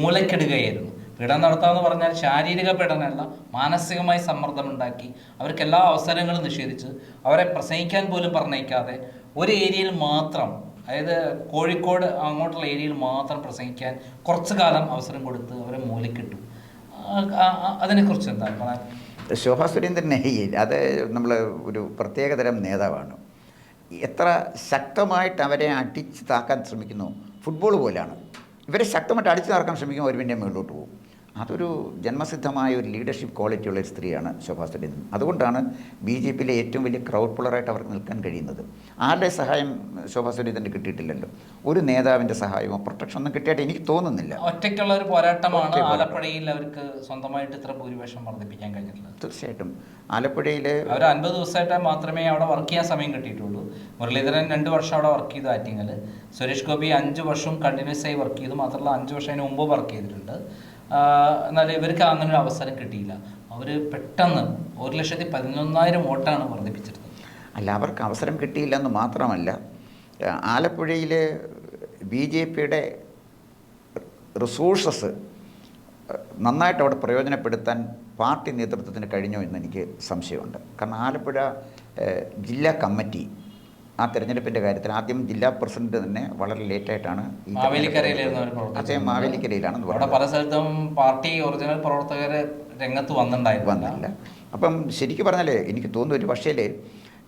മൂലക്കെടുകയായിരുന്നു. പീഡനം നടത്താന്ന് പറഞ്ഞാൽ ശാരീരിക പീഡനമല്ല മാനസികമായി സമ്മർദ്ദമുണ്ടാക്കി അവർക്ക് എല്ലാ അവസരങ്ങളും നിഷേധിച്ച് അവരെ പ്രസംഗിക്കാൻ പോലും പറഞ്ഞേക്കാതെ ഒരു ഏരിയയിൽ മാത്രം അതായത് കോഴിക്കോട് അങ്ങോട്ടുള്ള ഏരിയയിൽ മാത്രം പ്രസംഗിക്കാൻ കുറച്ചു കാലം അവസരം കൊടുത്ത് അവരെ മൂലക്കിട്ടു അതിനെക്കുറിച്ച് എന്താണ് പറയാൻ ശോഭാ സുരേന്ദ്രനെ അത് നമ്മൾ ഒരു പ്രത്യേകതരം നേതാവാണ്. എത്ര ശക്തമായിട്ട് അവരെ അടിച്ച് താക്കാൻ ശ്രമിക്കുന്നു ഫുട്ബോൾ പോലെയാണ് ഇവരെ ശക്തമായിട്ട് അടിച്ചു താക്കാൻ ശ്രമിക്കുമ്പോൾ അവർ പിന്നെ മുകളിലോട്ട് പോകും. അതൊരു ജന്മസിദ്ധമായ ഒരു ലീഡർഷിപ്പ് ക്വാളിറ്റി ഉള്ള ഒരു സ്ത്രീയാണ് ശോഭാ സുരേന്ദ്രൻ. അതുകൊണ്ടാണ് ബി ജെ പിയിലെ ഏറ്റവും വലിയ ക്രൗഡ് പുള്ളറായിട്ട് അവർക്ക് നിൽക്കാൻ കഴിയുന്നത്. ആരുടെ സഹായം ശോഭാ സുരേന്ദ്രന് കിട്ടിയിട്ടില്ലല്ലോ? ഒരു നേതാവിന്റെ സഹായമോ പ്രൊട്ടക്ഷൻ ഒന്നും കിട്ടിയായിട്ട് എനിക്ക് തോന്നുന്നില്ല. ഒറ്റയ്ക്കുള്ള ഒരു പോരാട്ടമാണ് ആലപ്പുഴയിൽ അവർക്ക് സ്വന്തമായിട്ട് ഇത്ര ഭൂരിപക്ഷം വർദ്ധിപ്പിക്കാൻ കഴിഞ്ഞിട്ടുള്ളത്. തീർച്ചയായിട്ടും. ആലപ്പുഴയിൽ അവർ അൻപത് ദിവസമായിട്ട് മാത്രമേ അവിടെ വർക്ക് ചെയ്യാൻ സമയം കിട്ടിയിട്ടുള്ളൂ. മുരളീധരൻ രണ്ട് വർഷം അവിടെ വർക്ക് ചെയ്തു ആറ്റിങ്ങൽ സുരേഷ് ഗോപി അഞ്ച് വർഷം കണ്ടിന്യൂസ് ആയി വർക്ക് ചെയ്തു. മാത്രമല്ല അഞ്ച് വർഷം അതിന് മുമ്പ് വർക്ക് ചെയ്തിട്ടുണ്ട്. എന്നാൽ ഇവർക്ക് അങ്ങനെ ഒരു അവസരം കിട്ടിയില്ല. അവർ പെട്ടെന്ന് ഒരു ലക്ഷത്തി പതിനൊന്നായിരം വോട്ടാണ് വർദ്ധിപ്പിച്ചിരുന്നത്. അല്ല അവർക്ക് അവസരം കിട്ടിയില്ല എന്ന് മാത്രമല്ല ആലപ്പുഴയിലെ ബി ജെ പിയുടെ റിസോഴ്സസ് നന്നായിട്ട് അവിടെ പ്രയോജനപ്പെടുത്താൻ പാർട്ടി നേതൃത്വത്തിന് കഴിഞ്ഞോ എന്ന് എനിക്ക് സംശയമുണ്ട്. കാരണം ആലപ്പുഴ ജില്ലാ കമ്മിറ്റി ആ തെരഞ്ഞെടുപ്പിന്റെ കാര്യത്തിൽ ആദ്യം ജില്ലാ പ്രസിഡന്റ് തന്നെ വളരെ ലേറ്റായിട്ടാണ് അദ്ദേഹം മാവേലിക്കരയിലാണെന്ന് അവിടെ പല സ്ഥലത്തും പാർട്ടി ഒറിജിനൽ പ്രവർത്തകർ രംഗത്ത് വന്നിട്ടുണ്ടായിരുന്നു. വന്നില്ല. അപ്പം ശരിക്കും പറഞ്ഞാലേ എനിക്ക് തോന്നുന്നു ഒരു പക്ഷേ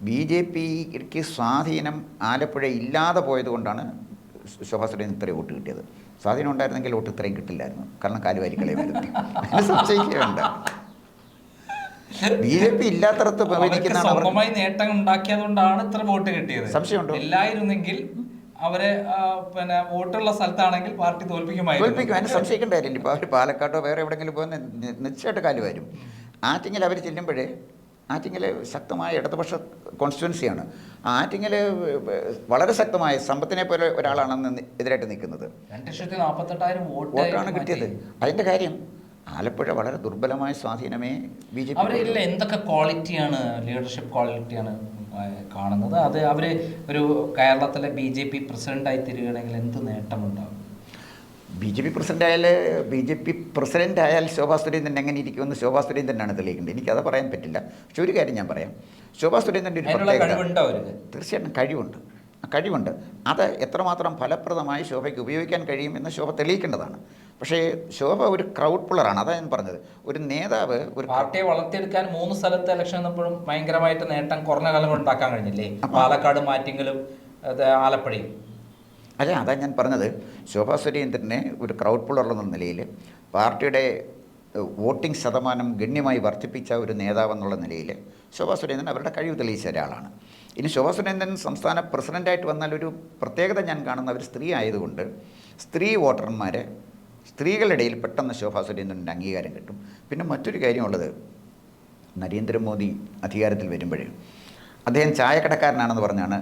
ബി ജെ പിക്ക് സ്വാധീനം ആലപ്പുഴ ഇല്ലാതെ പോയതുകൊണ്ടാണ് ശോഭാ സുരേന്ദ്രൻ ഇത്രയും വോട്ട് കിട്ടിയത്. സ്വാധീനം ഉണ്ടായിരുന്നെങ്കിൽ വോട്ട് ഇത്രയും കിട്ടില്ലായിരുന്നു. കാരണം കാലുവാരിക്കളെ വരുത്തി അതിന് സംശയിക്കേണ്ട. ബി ജെ പി ഇല്ലാത്തടത്ത് സ്വന്തമായി നേട്ടം ഉണ്ടാക്കിയതുകൊണ്ടാണ് ഇത്ര വോട്ട് കിട്ടിയത്. സംശയമുണ്ടോ? ഇല്ലായിരുന്നെങ്കിൽ അവരെ പിന്നെ വോട്ടുള്ള സ്ഥലത്താണെങ്കിൽ പാർട്ടി തോൽപ്പിക്കും. അതിന് തോൽപ്പിക്കുമായിരുന്നു സംശയിക്കേണ്ട കാര്യമില്ല. ഇപ്പോൾ അവർ പാലക്കാട്ടോ വേറെ എവിടെയെങ്കിലും പോകുന്ന നിശ്ചയമായിട്ട് കാൽ വരും. ആറ്റിങ്ങൽ അവർ ചെല്ലുമ്പോഴേ ആറ്റിങ്ങൽ ശക്തമായ ഇടതുപക്ഷ കോൺസ്റ്റിറ്റ്യുവൻസിയാണ് ആറ്റിങ്ങൽ വളരെ ശക്തമായ സമ്പത്തിനെ പോലെ ഒരാളാണ് നി- എതിരായിട്ട് നിൽക്കുന്നത്. രണ്ട് ലക്ഷത്തി നാൽപ്പത്തെട്ടായിരം വോട്ടാണ് കിട്ടിയത്. അതിന്റെ കാര്യം ആലപ്പുഴ വളരെ ദുർബലമായ സ്വാധീനമേ ബി ജെ അവരില്ല പി എന്തൊക്കെ ക്വാളിറ്റിയാണ് ലീഡർഷിപ്പ് ക്വാളിറ്റിയാണ് കാണുന്നത്? അത് അവർ ഒരു കേരളത്തിലെ ബി ജെ പി പ്രസിഡന്റായി തീരുകയാണെങ്കിൽ എന്ത് നേട്ടമുണ്ടാകും? ബി ജെ പി പ്രസിഡന്റ് ആയാൽ ബി ജെ പി പ്രസിഡന്റ് ആയാൽ ശോഭാ സുരേന്ദ്രൻ എങ്ങനെ ഇരിക്കുമെന്ന് ശോഭാ സുരേന്ദ്രനാണ് തെളിയിക്കേണ്ടത്. എനിക്കത് പറയാൻ പറ്റില്ല. പക്ഷെ ഒരു കാര്യം ഞാൻ പറയാം. ശോഭാ സുരേന്ദ്രന്റെ ഒരു പ്രത്യേകത തീർച്ചയായിട്ടും കഴിവുണ്ട്. കഴിവുണ്ട്. അത് എത്രമാത്രം ഫലപ്രദമായി ശോഭയ്ക്ക് ഉപയോഗിക്കാൻ കഴിയുമെന്ന് ശോഭ തെളിയിക്കേണ്ടതാണ്. പക്ഷേ ശോഭ ഒരു ക്രൗഡ് പുള്ളറാണ് അതാണ് ഞാൻ പറഞ്ഞത്. ഒരു നേതാവ് ഒരു പാർട്ടിയെ വളർത്തിയെടുക്കാൻ മൂന്ന് സ്ഥലത്ത് ഇലക്ഷൻ വന്നപ്പോഴും ഭയങ്കരമായിട്ട് നേട്ടം കുറഞ്ഞ കാലം കൊണ്ട് ഉണ്ടാക്കാൻ കഴിഞ്ഞില്ലേ? പാലക്കാട് മാറ്റിങ്ങലും ആലപ്പുഴയും അല്ല അതാണ് ഞാൻ പറഞ്ഞത്. ശോഭാ സുരേന്ദ്രനെ ഒരു ക്രൗഡ് പുള്ളർ എന്ന നിലയിൽ പാർട്ടിയുടെ വോട്ടിംഗ് ശതമാനം ഗണ്യമായി വർദ്ധിപ്പിച്ച ഒരു നേതാവെന്നുള്ള നിലയിൽ ശോഭാ സുരേന്ദ്രൻ അവരുടെ കഴിവ് തെളിയിച്ച ഒരാളാണ്. ഇനി ശോഭാ സുരേന്ദ്രൻ സംസ്ഥാന പ്രസിഡന്റായിട്ട് വന്നാൽ ഒരു പ്രത്യേകത ഞാൻ കാണുന്ന ഒരു സ്ത്രീ ആയതുകൊണ്ട് സ്ത്രീ വോട്ടർമാരെ സ്ത്രീകളുടെ ഇടയിൽ പെട്ടെന്ന് ശോഭാ സുരേന്ദ്രന്റെ അംഗീകാരം കിട്ടും. പിന്നെ മറ്റൊരു കാര്യമുള്ളത് നരേന്ദ്രമോദി അധികാരത്തിൽ വരുമ്പോഴേ അദ്ദേഹം ചായക്കടക്കാരനാണെന്ന് പറഞ്ഞാണ്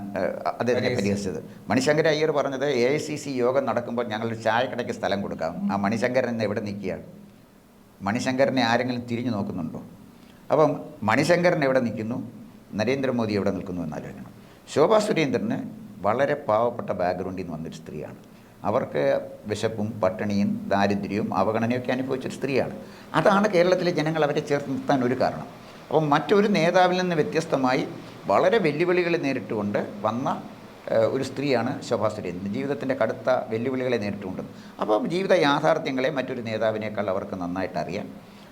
അദ്ദേഹത്തെ പരിഹസിച്ചത്. മണിശങ്കര മണിശങ്കർ അയ്യർ പറഞ്ഞത് എ ഐ സി സി യോഗം നടക്കുമ്പോൾ ഞങ്ങൾ ചായക്കടയ്ക്ക് സ്ഥലം കൊടുക്കാം. ആ മണിശങ്കരൻ എവിടെ നിൽക്കുകയാണ് മണിശങ്കരനെ ആരെങ്കിലും തിരിഞ്ഞു നോക്കുന്നുണ്ടോ? അപ്പം മണിശങ്കരൻ എവിടെ നിൽക്കുന്നു? നരേന്ദ്രമോദി എവിടെ നിൽക്കുന്നു എന്നാലോചിക്കണം ശോഭാ സുരേന്ദ്രന് വളരെ പാവപ്പെട്ട ബാക്ക്ഗ്രൗണ്ടിൽ നിന്ന് വന്നൊരു സ്ത്രീയാണ്. അവർക്ക് വിശപ്പും പട്ടിണിയും ദാരിദ്ര്യവും അവഗണനയൊക്കെ അനുഭവിച്ചൊരു സ്ത്രീയാണ്. അതാണ് കേരളത്തിലെ ജനങ്ങൾ അവരെ ചേർത്ത് നിർത്താൻ ഒരു കാരണം. അപ്പം മറ്റൊരു നേതാവിൽ നിന്ന് വ്യത്യസ്തമായി വളരെ വെല്ലുവിളികൾ നേരിട്ടുകൊണ്ട് വന്ന ഒരു സ്ത്രീയാണ് ശോഭാ സുരേന്ദ്രൻ. ജീവിതത്തിന്റെ കടുത്ത വെല്ലുവിളികളെ നേരിട്ടുകൊണ്ട് അപ്പോൾ ജീവിത യാഥാർത്ഥ്യങ്ങളെ മറ്റൊരു നേതാവിനേക്കാൾ അവർക്ക് നന്നായിട്ട് അറിയാം.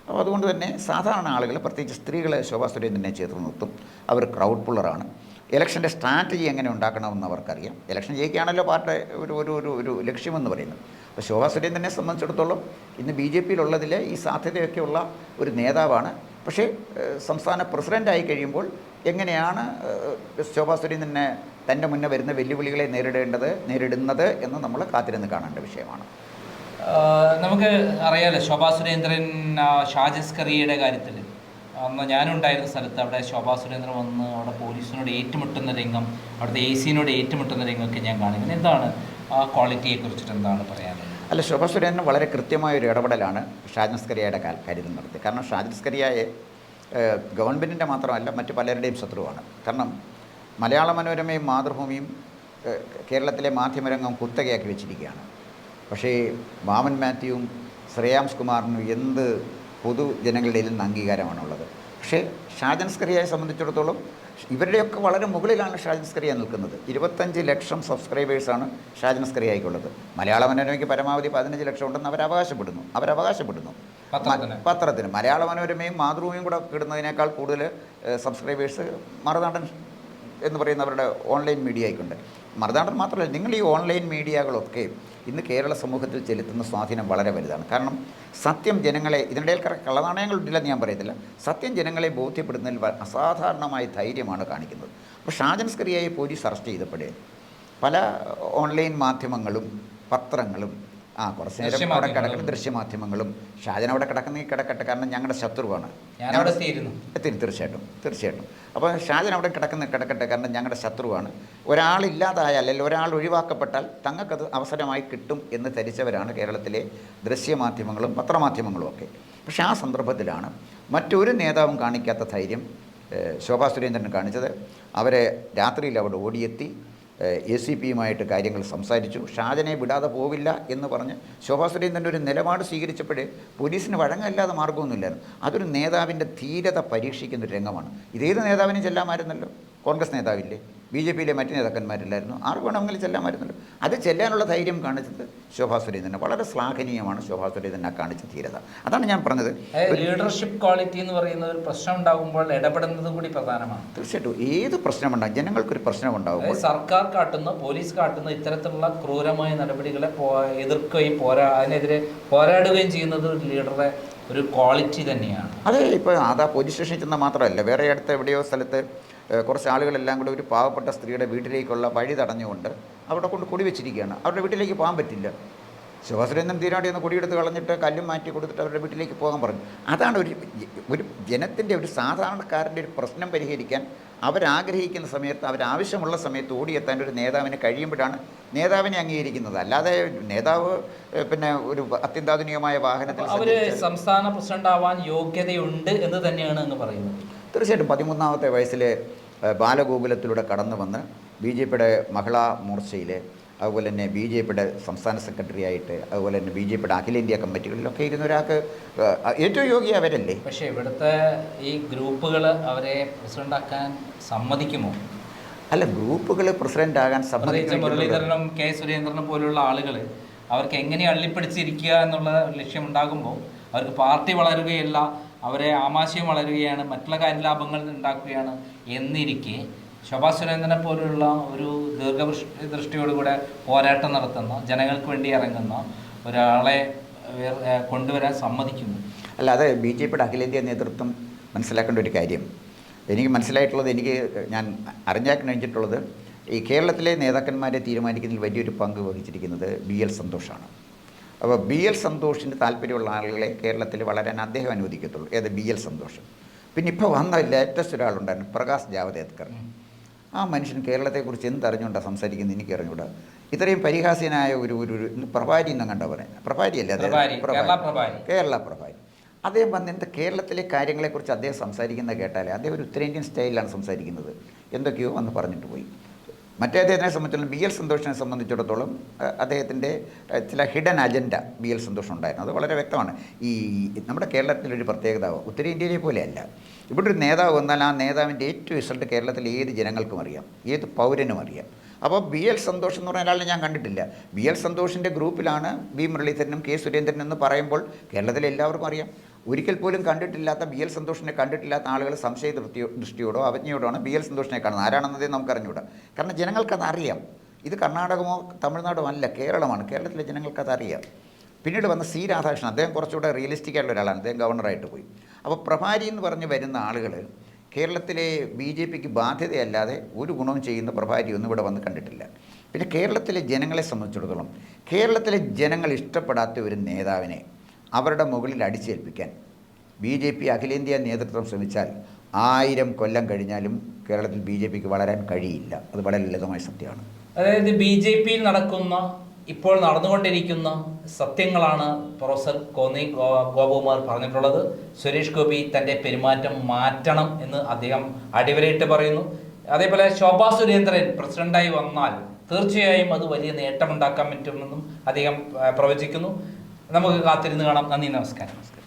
അപ്പോൾ അതുകൊണ്ട് തന്നെ സാധാരണ ആളുകൾ പ്രത്യേകിച്ച് സ്ത്രീകൾ ശോഭാ സുരേന്ദ്രനെ ചേർത്ത് നിർത്തും. അവർ ക്രൗഡ് പുള്ളറാണ്. ഇലക്ഷന്റെ സ്ട്രാറ്റജി എങ്ങനെ ഉണ്ടാക്കണമെന്ന് അവർക്കറിയാം. ഇലക്ഷൻ ജയിക്കുകയാണല്ലോ പാർട്ടി ഒരു ഒരു ഒരു ഒരു ലക്ഷ്യമെന്ന് പറയുന്നത്. അപ്പോൾ ശോഭാ സുരേന്ദ്രനെ സംബന്ധിച്ചിടത്തോളം ഇന്ന് ബി ജെ പിയിലുള്ളതിൽ ഈ സാധ്യതയൊക്കെയുള്ള ഒരു നേതാവാണ്. പക്ഷേ സംസ്ഥാന പ്രസിഡന്റായി കഴിയുമ്പോൾ എങ്ങനെയാണ് ശോഭാ സുരേന്ദ്രനെ തന്റെ മുന്നേ വരുന്ന വെല്ലുവിളികളെ നേരിടേണ്ടത് നേരിടുന്നത് എന്ന് നമ്മൾ കാത്തിരുന്ന് കാണേണ്ട വിഷയമാണ്. നമുക്ക് അറിയാലോ ശോഭാ സുരേന്ദ്രൻ ഷാജസ്കറിയുടെ ഷാജിസ് കാര്യത്തിൽ അന്ന് ഞാനുണ്ടായിരുന്ന സ്ഥലത്ത് അവിടെ ശോഭാ സുരേന്ദ്രൻ വന്ന് അവിടെ പോലീസിനോട് ഏറ്റുമുട്ടുന്ന രംഗം അവിടുത്തെ എ സിനോട് ഏറ്റുമുട്ടുന്ന രംഗമൊക്കെ ഞാൻ കാണിക്കുന്നത് എന്താണ്? ആ ക്വാളിറ്റിയെ കുറിച്ചിട്ട് എന്താണ് പറയാനുള്ളത്? അല്ല ശോഭാ സുരേന്ദ്രൻ വളരെ കൃത്യമായ ഒരു ഇടപെടലാണ് ഷാജൻസ്കറിയയുടെ കാര്യത്തിൽ നടത്തിയത്. കാരണം ഷാജൻസ്കറിയായെ ഗവൺമെന്റിന്റെ മാത്രമല്ല മറ്റു പലരുടെയും ശത്രുവാണ്. കാരണം മലയാള മനോരമയും മാതൃഭൂമിയും കേരളത്തിലെ മാധ്യമരംഗം കുത്തകയാക്കി വെച്ചിരിക്കുകയാണ്. പക്ഷേ വാമൻ മാത്യുവും ശ്രേയാംസ് കുമാറിനും എന്ത് പൊതുജനങ്ങളുടെ നിന്ന് അംഗീകാരമാണുള്ളത്. പക്ഷേ ഷാജൻസ്കറിയയെ സംബന്ധിച്ചിടത്തോളം ഇവരുടെയൊക്കെ വളരെ മുകളിലാണ് ഷാജൻസ്കറിയ നിൽക്കുന്നത്. ഇരുപത്തഞ്ച് ലക്ഷം സബ്സ്ക്രൈബേഴ്സാണ് ഷാജൻസ്കറിയായിക്കുള്ളത് മലയാള മനോരമയ്ക്ക് പരമാവധി പതിനഞ്ച് ലക്ഷം ഉണ്ടെന്ന് അവർ അവകാശപ്പെടുന്നു അവർ അവകാശപ്പെടുന്നു പത്രത്തിന്. മലയാള മനോരമയും മാതൃഭൂമിയും കൂടെ കിടുന്നതിനേക്കാൾ കൂടുതൽ സബ്സ്ക്രൈബേഴ്സ് മറുനാടൻ എന്ന് പറയുന്നവരുടെ ഓൺലൈൻ മീഡിയയ്ക്കുണ്ട് മറുനാടൻ മാത്രമല്ല നിങ്ങൾ ഈ ഓൺലൈൻ മീഡിയകളൊക്കെ ഇന്ന് കേരള സമൂഹത്തിൽ ചെലുത്തുന്ന സ്വാധീനം വളരെ വലുതാണ്. കാരണം സത്യം ജനങ്ങളെ ഇതിനിടയിൽ കള്ളനാണയങ്ങൾ ഇല്ലെന്ന് ഞാൻ പറയത്തില്ല. സത്യം ജനങ്ങളെ ബോധ്യപ്പെടുന്നതിൽ അസാധാരണമായ ധൈര്യമാണ് കാണിക്കുന്നത്. അപ്പോൾ ഷാജൻസ്കറിയായി പോലീസ് അറസ്റ്റ് ചെയ്തപ്പോഴേ പല ഓൺലൈൻ മാധ്യമങ്ങളും പത്രങ്ങളും ആ കുറച്ച് നേരം അവിടെ. കിടക്കുന്ന ദൃശ്യമാധ്യമങ്ങളും ഷാജൻ അവിടെ കിടക്കുന്ന കിടക്കട്ടെ കാരണം ഞങ്ങളുടെ ശത്രുവാണ്. എത്തി തീർച്ചയായിട്ടും തീർച്ചയായിട്ടും. അപ്പോൾ ഷാജൻ അവിടെ കിടക്കുന്ന കിടക്കട്ടെ കാരണം ഞങ്ങളുടെ ശത്രുവാണ്. ഒരാളില്ലാതായാൽ അല്ലെങ്കിൽ ഒരാൾ ഒഴിവാക്കപ്പെട്ടാൽ തങ്ങൾക്കത് അവസരമായി കിട്ടും എന്ന് ധരിച്ചവരാണ് കേരളത്തിലെ ദൃശ്യമാധ്യമങ്ങളും പത്രമാധ്യമങ്ങളും ഒക്കെ. പക്ഷേ ആ സന്ദർഭത്തിലാണ് മറ്റൊരു നേതാവും കാണിക്കാത്ത ധൈര്യം ശോഭാ സുരേന്ദ്രൻ കാണിച്ചത്. അവരെ രാത്രിയിൽ അവിടെ ഓടിയെത്തി എ സി പിയുമായിട്ട് കാര്യങ്ങൾ സംസാരിച്ചു. ഷാജനെ വിടാതെ പോവില്ല എന്ന് പറഞ്ഞ് ശോഭാ സുരേന്ദ്രന്റെ ഒരു നിലപാട് സ്വീകരിച്ചപ്പോഴേ പോലീസിന് വഴങ്ങല്ലാതെ മാർഗമൊന്നുമില്ലായിരുന്നു അതൊരു നേതാവിന്റെ ധീരത പരീക്ഷിക്കുന്ന ഒരു രംഗമാണ്. ഇതേത് നേതാവിനും ചെല്ലാമായിരുന്നല്ലോ? കോൺഗ്രസ് നേതാവില്ലേ? ബി ജെ പിയിലെ മറ്റ് നേതാക്കന്മാരില്ലായിരുന്നു. ആർക്ക് വേണമെങ്കിലും ചെല്ലാമായിരുന്നല്ലോ അത് ചെല്ലാനുള്ള ധൈര്യം കാണിച്ചത് ശോഭാ സുരേന്ദ്രൻ. വളരെ ശ്ലാഘനീയമാണ് ശോഭാ സുരേന്ദ്രനെ ആ കാണിച്ച ധീരത. അതാണ് ഞാൻ പറഞ്ഞത്. ലീഡർഷിപ്പ് ക്വാളിറ്റി എന്ന് പറയുന്ന ഒരു പ്രശ്നം ഉണ്ടാകുമ്പോൾ ഇടപെടുന്നത് കൂടി പ്രധാനമാണ്. തീർച്ചയായിട്ടും. ഏത് പ്രശ്നമുണ്ടാകും ജനങ്ങൾക്കൊരു പ്രശ്നമുണ്ടാകുമ്പോൾ ഉണ്ടാകും സർക്കാർ കാട്ടുന്ന പോലീസ് കാട്ടുന്ന ഇത്തരത്തിലുള്ള ക്രൂരമായ നടപടികളെ എതിർക്കുകയും പോരാ അതിനെതിരെ പോരാടുകയും ചെയ്യുന്നത് ഒരു ലീഡറുടെ ഒരു ക്വാളിറ്റി തന്നെയാണ്. അതെ ഇപ്പോൾ അതാ പോലീസ് സ്റ്റേഷനിൽ ചെന്നാൽ മാത്രമല്ല വേറെ അടുത്ത് എവിടെയോ സ്ഥലത്ത് കുറച്ച് ആളുകളെല്ലാം കൂടെ ഒരു പാവപ്പെട്ട സ്ത്രീയുടെ വീട്ടിലേക്കുള്ള വഴി തടഞ്ഞുകൊണ്ട് അവിടെ കൊണ്ട് കൊടി വെച്ചിരിക്കുകയാണ്. അവരുടെ വീട്ടിലേക്ക് പോകാൻ പറ്റില്ല. ശിവസുരേന്ദ്രൻ തീരാടി ഒന്ന് കൊടിയെടുത്ത് കളഞ്ഞിട്ട് കല്ലും മാറ്റി കൊടുത്തിട്ട് അവരുടെ വീട്ടിലേക്ക് പോകാൻ പറഞ്ഞു. അതാണ് ഒരു ഒരു ജനത്തിന്റെ ഒരു സാധാരണക്കാരന്റെ ഒരു പ്രശ്നം പരിഹരിക്കാൻ അവരാഗ്രഹിക്കുന്ന സമയത്ത് അവരാവശ്യമുള്ള സമയത്ത് ഓടിയെത്താൻ ഒരു നേതാവിന് കഴിയുമ്പോഴാണ് നേതാവിനെ അംഗീകരിക്കുന്നത്. അല്ലാതെ നേതാവ് പിന്നെ ഒരു അത്യന്താധുനികമായ വാഹനത്തിൽ സംസ്ഥാന പ്രസിഡന്റ് ആവാൻ യോഗ്യതയുണ്ട് എന്ന് തന്നെയാണ് അങ്ങ് പറയുന്നത്. തീർച്ചയായിട്ടും പതിമൂന്നാമത്തെ വയസ്സിലെ ബാലഗോകുലത്തിലൂടെ കടന്നു വന്ന് ബി ജെ പിയുടെ മഹിളാ മോർച്ചയിലെ അതുപോലെ തന്നെ ബി ജെ പിയുടെ സംസ്ഥാന സെക്രട്ടറി ആയിട്ട് അതുപോലെ തന്നെ ബി ജെ പിയുടെ അഖിലേന്ത്യാ കമ്മിറ്റികളിലൊക്കെ ഇരുന്ന ഒരാൾക്ക് ഏറ്റവും യോഗ്യ അവരല്ലേ? പക്ഷേ ഇവിടുത്തെ ഈ ഗ്രൂപ്പുകൾ അവരെ പ്രസിഡന്റ് ആക്കാൻ സമ്മതിക്കുമോ? അല്ല ഗ്രൂപ്പുകൾ പ്രസിഡന്റ് ആകാൻ സമ്മതിച്ച മുരളീധരനും കെ സുരേന്ദ്രനും പോലുള്ള ആളുകൾ അവർക്ക് എങ്ങനെ അള്ളിപ്പിടിച്ചിരിക്കുക എന്നുള്ള ലക്ഷ്യം ഉണ്ടാകുമ്പോൾ അവർക്ക് പാർട്ടി വളരുകയല്ല അവരെ ആമാശയം വളരുകയാണ് മറ്റുള്ള കാര്യലാഭങ്ങൾ ഉണ്ടാക്കുകയാണ് എന്നിരിക്കെ ശോഭാ സുരേന്ദ്രനെ പോലുള്ള ഒരു ദീർഘദൃഷ് ദൃഷ്ടിയോടുകൂടെ പോരാട്ടം നടത്തുന്ന ജനങ്ങൾക്ക് വേണ്ടി ഇറങ്ങുന്ന ഒരാളെ കൊണ്ടുവരാൻ സമ്മതിക്കുന്നു. അല്ലാതെ ബി ജെ പിയുടെ അഖിലേന്ത്യാ നേതൃത്വം മനസ്സിലാക്കേണ്ട ഒരു കാര്യം. എനിക്ക് മനസ്സിലായിട്ടുള്ളത് എനിക്ക് ഞാൻ അറിഞ്ഞാൽ കഴിഞ്ഞിട്ടുള്ളത് ഈ കേരളത്തിലെ നേതാക്കന്മാരെ തീരുമാനിക്കുന്നതിൽ വലിയൊരു പങ്ക് വഹിച്ചിരിക്കുന്നത് ബി എൽ സന്തോഷാണ്. അപ്പോൾ ബി എൽ സന്തോഷിന് താല്പര്യമുള്ള ആളുകളെ കേരളത്തിൽ വളരാൻ അദ്ദേഹം അനുവദിക്കത്തുള്ളൂ. ഏത്? ബി എൽ സന്തോഷൻ പിന്നെ ഇപ്പോൾ വന്ന ലേറ്റസ്റ്റ് ഒരാളുണ്ടായിരുന്നു പ്രകാശ് ജാവദേക്കർ. ആ മനുഷ്യൻ കേരളത്തെക്കുറിച്ച് എന്തറിഞ്ഞുകൊണ്ടാണ് സംസാരിക്കുന്നത് എനിക്ക് അറിഞ്ഞുകൂടാ ഇത്രയും പരിഹാസ്യനായ ഒരു ഒരു പ്രഭാരി എന്നും കണ്ട പറയുന്നത് പ്രഭാരിയല്ലേ അദ്ദേഹം? കേരള പ്രഭാരി. അദ്ദേഹം വന്നിട്ട് കേരളത്തിലെ കാര്യങ്ങളെക്കുറിച്ച് അദ്ദേഹം സംസാരിക്കുന്നത് കേട്ടാലേ അദ്ദേഹം ഒരു ഉത്തരേന്ത്യൻ സ്റ്റൈലിലാണ് സംസാരിക്കുന്നത്. എന്തൊക്കെയോ വന്ന് പറഞ്ഞിട്ട് പോയി. മറ്റേ അദ്ദേഹത്തിനെ സംബന്ധിച്ചിടത്തോളം ബി എൽ സന്തോഷിനെ സംബന്ധിച്ചിടത്തോളം അദ്ദേഹത്തിന്റെ ചില ഹിഡൻ അജണ്ട ബി എൽ സന്തോഷം ഉണ്ടായിരുന്നു. അത് വളരെ വ്യക്തമാണ്. ഈ നമ്മുടെ കേരളത്തിലൊരു പ്രത്യേകത ഉത്തരേന്ത്യയിലെ പോലെയല്ല. ഇവിടെ ഒരു നേതാവ് വന്നാൽ ആ നേതാവിന്റെ ഏറ്റവും റിസൾട്ട് കേരളത്തിലെ ഏത് ജനങ്ങൾക്കും അറിയാം ഏത് പൗരനും അറിയാം. അപ്പോൾ ബി എൽ സന്തോഷ് എന്ന് പറഞ്ഞ ഒരാളെ ഞാൻ കണ്ടിട്ടില്ല. ബി എൽ സന്തോഷിന്റെ ഗ്രൂപ്പിലാണ് ബി മുരളീധരനും കെ സുരേന്ദ്രനും എന്ന് പറയുമ്പോൾ കേരളത്തിലെ എല്ലാവർക്കും അറിയാം. ഒരിക്കൽ പോലും കണ്ടിട്ടില്ലാത്ത ബി എൽ സന്തോഷിനെ കണ്ടിട്ടില്ലാത്ത ആളുകൾ സംശയ ദൃഷ്ടിയോ ദൃഷ്ടിയോടോ അവജ്ഞയോടോ ആണ് ബി എൽ സന്തോഷിനെ കാണുന്നത്. ആരാണെന്നതേ നമുക്ക് അറിഞ്ഞുകൂടാ കാരണം ജനങ്ങൾക്കത് അറിയാം ഇത് കർണാടകമോ തമിഴ്നാടോ അല്ല കേരളമാണ്. കേരളത്തിലെ ജനങ്ങൾക്കത് അറിയാം പിന്നീട് വന്ന സി രാധാകൃഷ്ണൻ അദ്ദേഹം കുറച്ചുകൂടെ റിയലിസ്റ്റിക് ആയിട്ടുള്ള ഒരാളാണ്. അദ്ദേഹം ഗവർണറായിട്ട് പോയി. അപ്പോൾ പ്രഭാരി എന്ന് പറഞ്ഞ് വരുന്ന ആളുകൾ കേരളത്തിലെ ബി ജെ പിക്ക് ബാധ്യതയല്ലാതെ ഒരു ഗുണവും ചെയ്യുന്ന പ്രഭാരി ഒന്നും ഇവിടെ വന്ന് കണ്ടിട്ടില്ല. പിന്നെ കേരളത്തിലെ ജനങ്ങളെ സംബന്ധിച്ചിടത്തോളം കേരളത്തിലെ ജനങ്ങൾ ഇഷ്ടപ്പെടാത്ത ഒരു നേതാവിനെ അവരുടെ മുകളിൽ അടിച്ചേൽപ്പിക്കാൻ. ബി ജെ പി അഖിലേന്ത്യാ നേതൃത്വം ശ്രമിച്ചാൽ ആയിരം കൊല്ലം കഴിഞ്ഞാലും കേരളത്തിൽ ബി ജെ പിക്ക് വളരാൻ കഴിയില്ല. അത് വളരെ ലളിതമായ സത്യമാണ്. അതായത് ബി ജെ പിയിൽ നടക്കുന്ന ഇപ്പോൾ നടന്നുകൊണ്ടിരിക്കുന്ന സത്യങ്ങളാണ് പ്രൊഫസർ കോന്നി ഗോപകുമാർ പറഞ്ഞിട്ടുള്ളത്. സുരേഷ് ഗോപി തന്റെ പെരുമാറ്റം മാറ്റണം എന്ന് അദ്ദേഹം അടിവരയിട്ട് പറയുന്നു. അതേപോലെ ശോഭാ സുരേന്ദ്രൻ പ്രസിഡന്റായി വന്നാൽ തീർച്ചയായും അത് വലിയ നേട്ടമുണ്ടാക്കാൻ പറ്റുമെന്നും അദ്ദേഹം പ്രവചിക്കുന്നു. നമുക്ക് കാത്തിരുന്ന് കാണാം. നന്ദി നമസ്കാരം.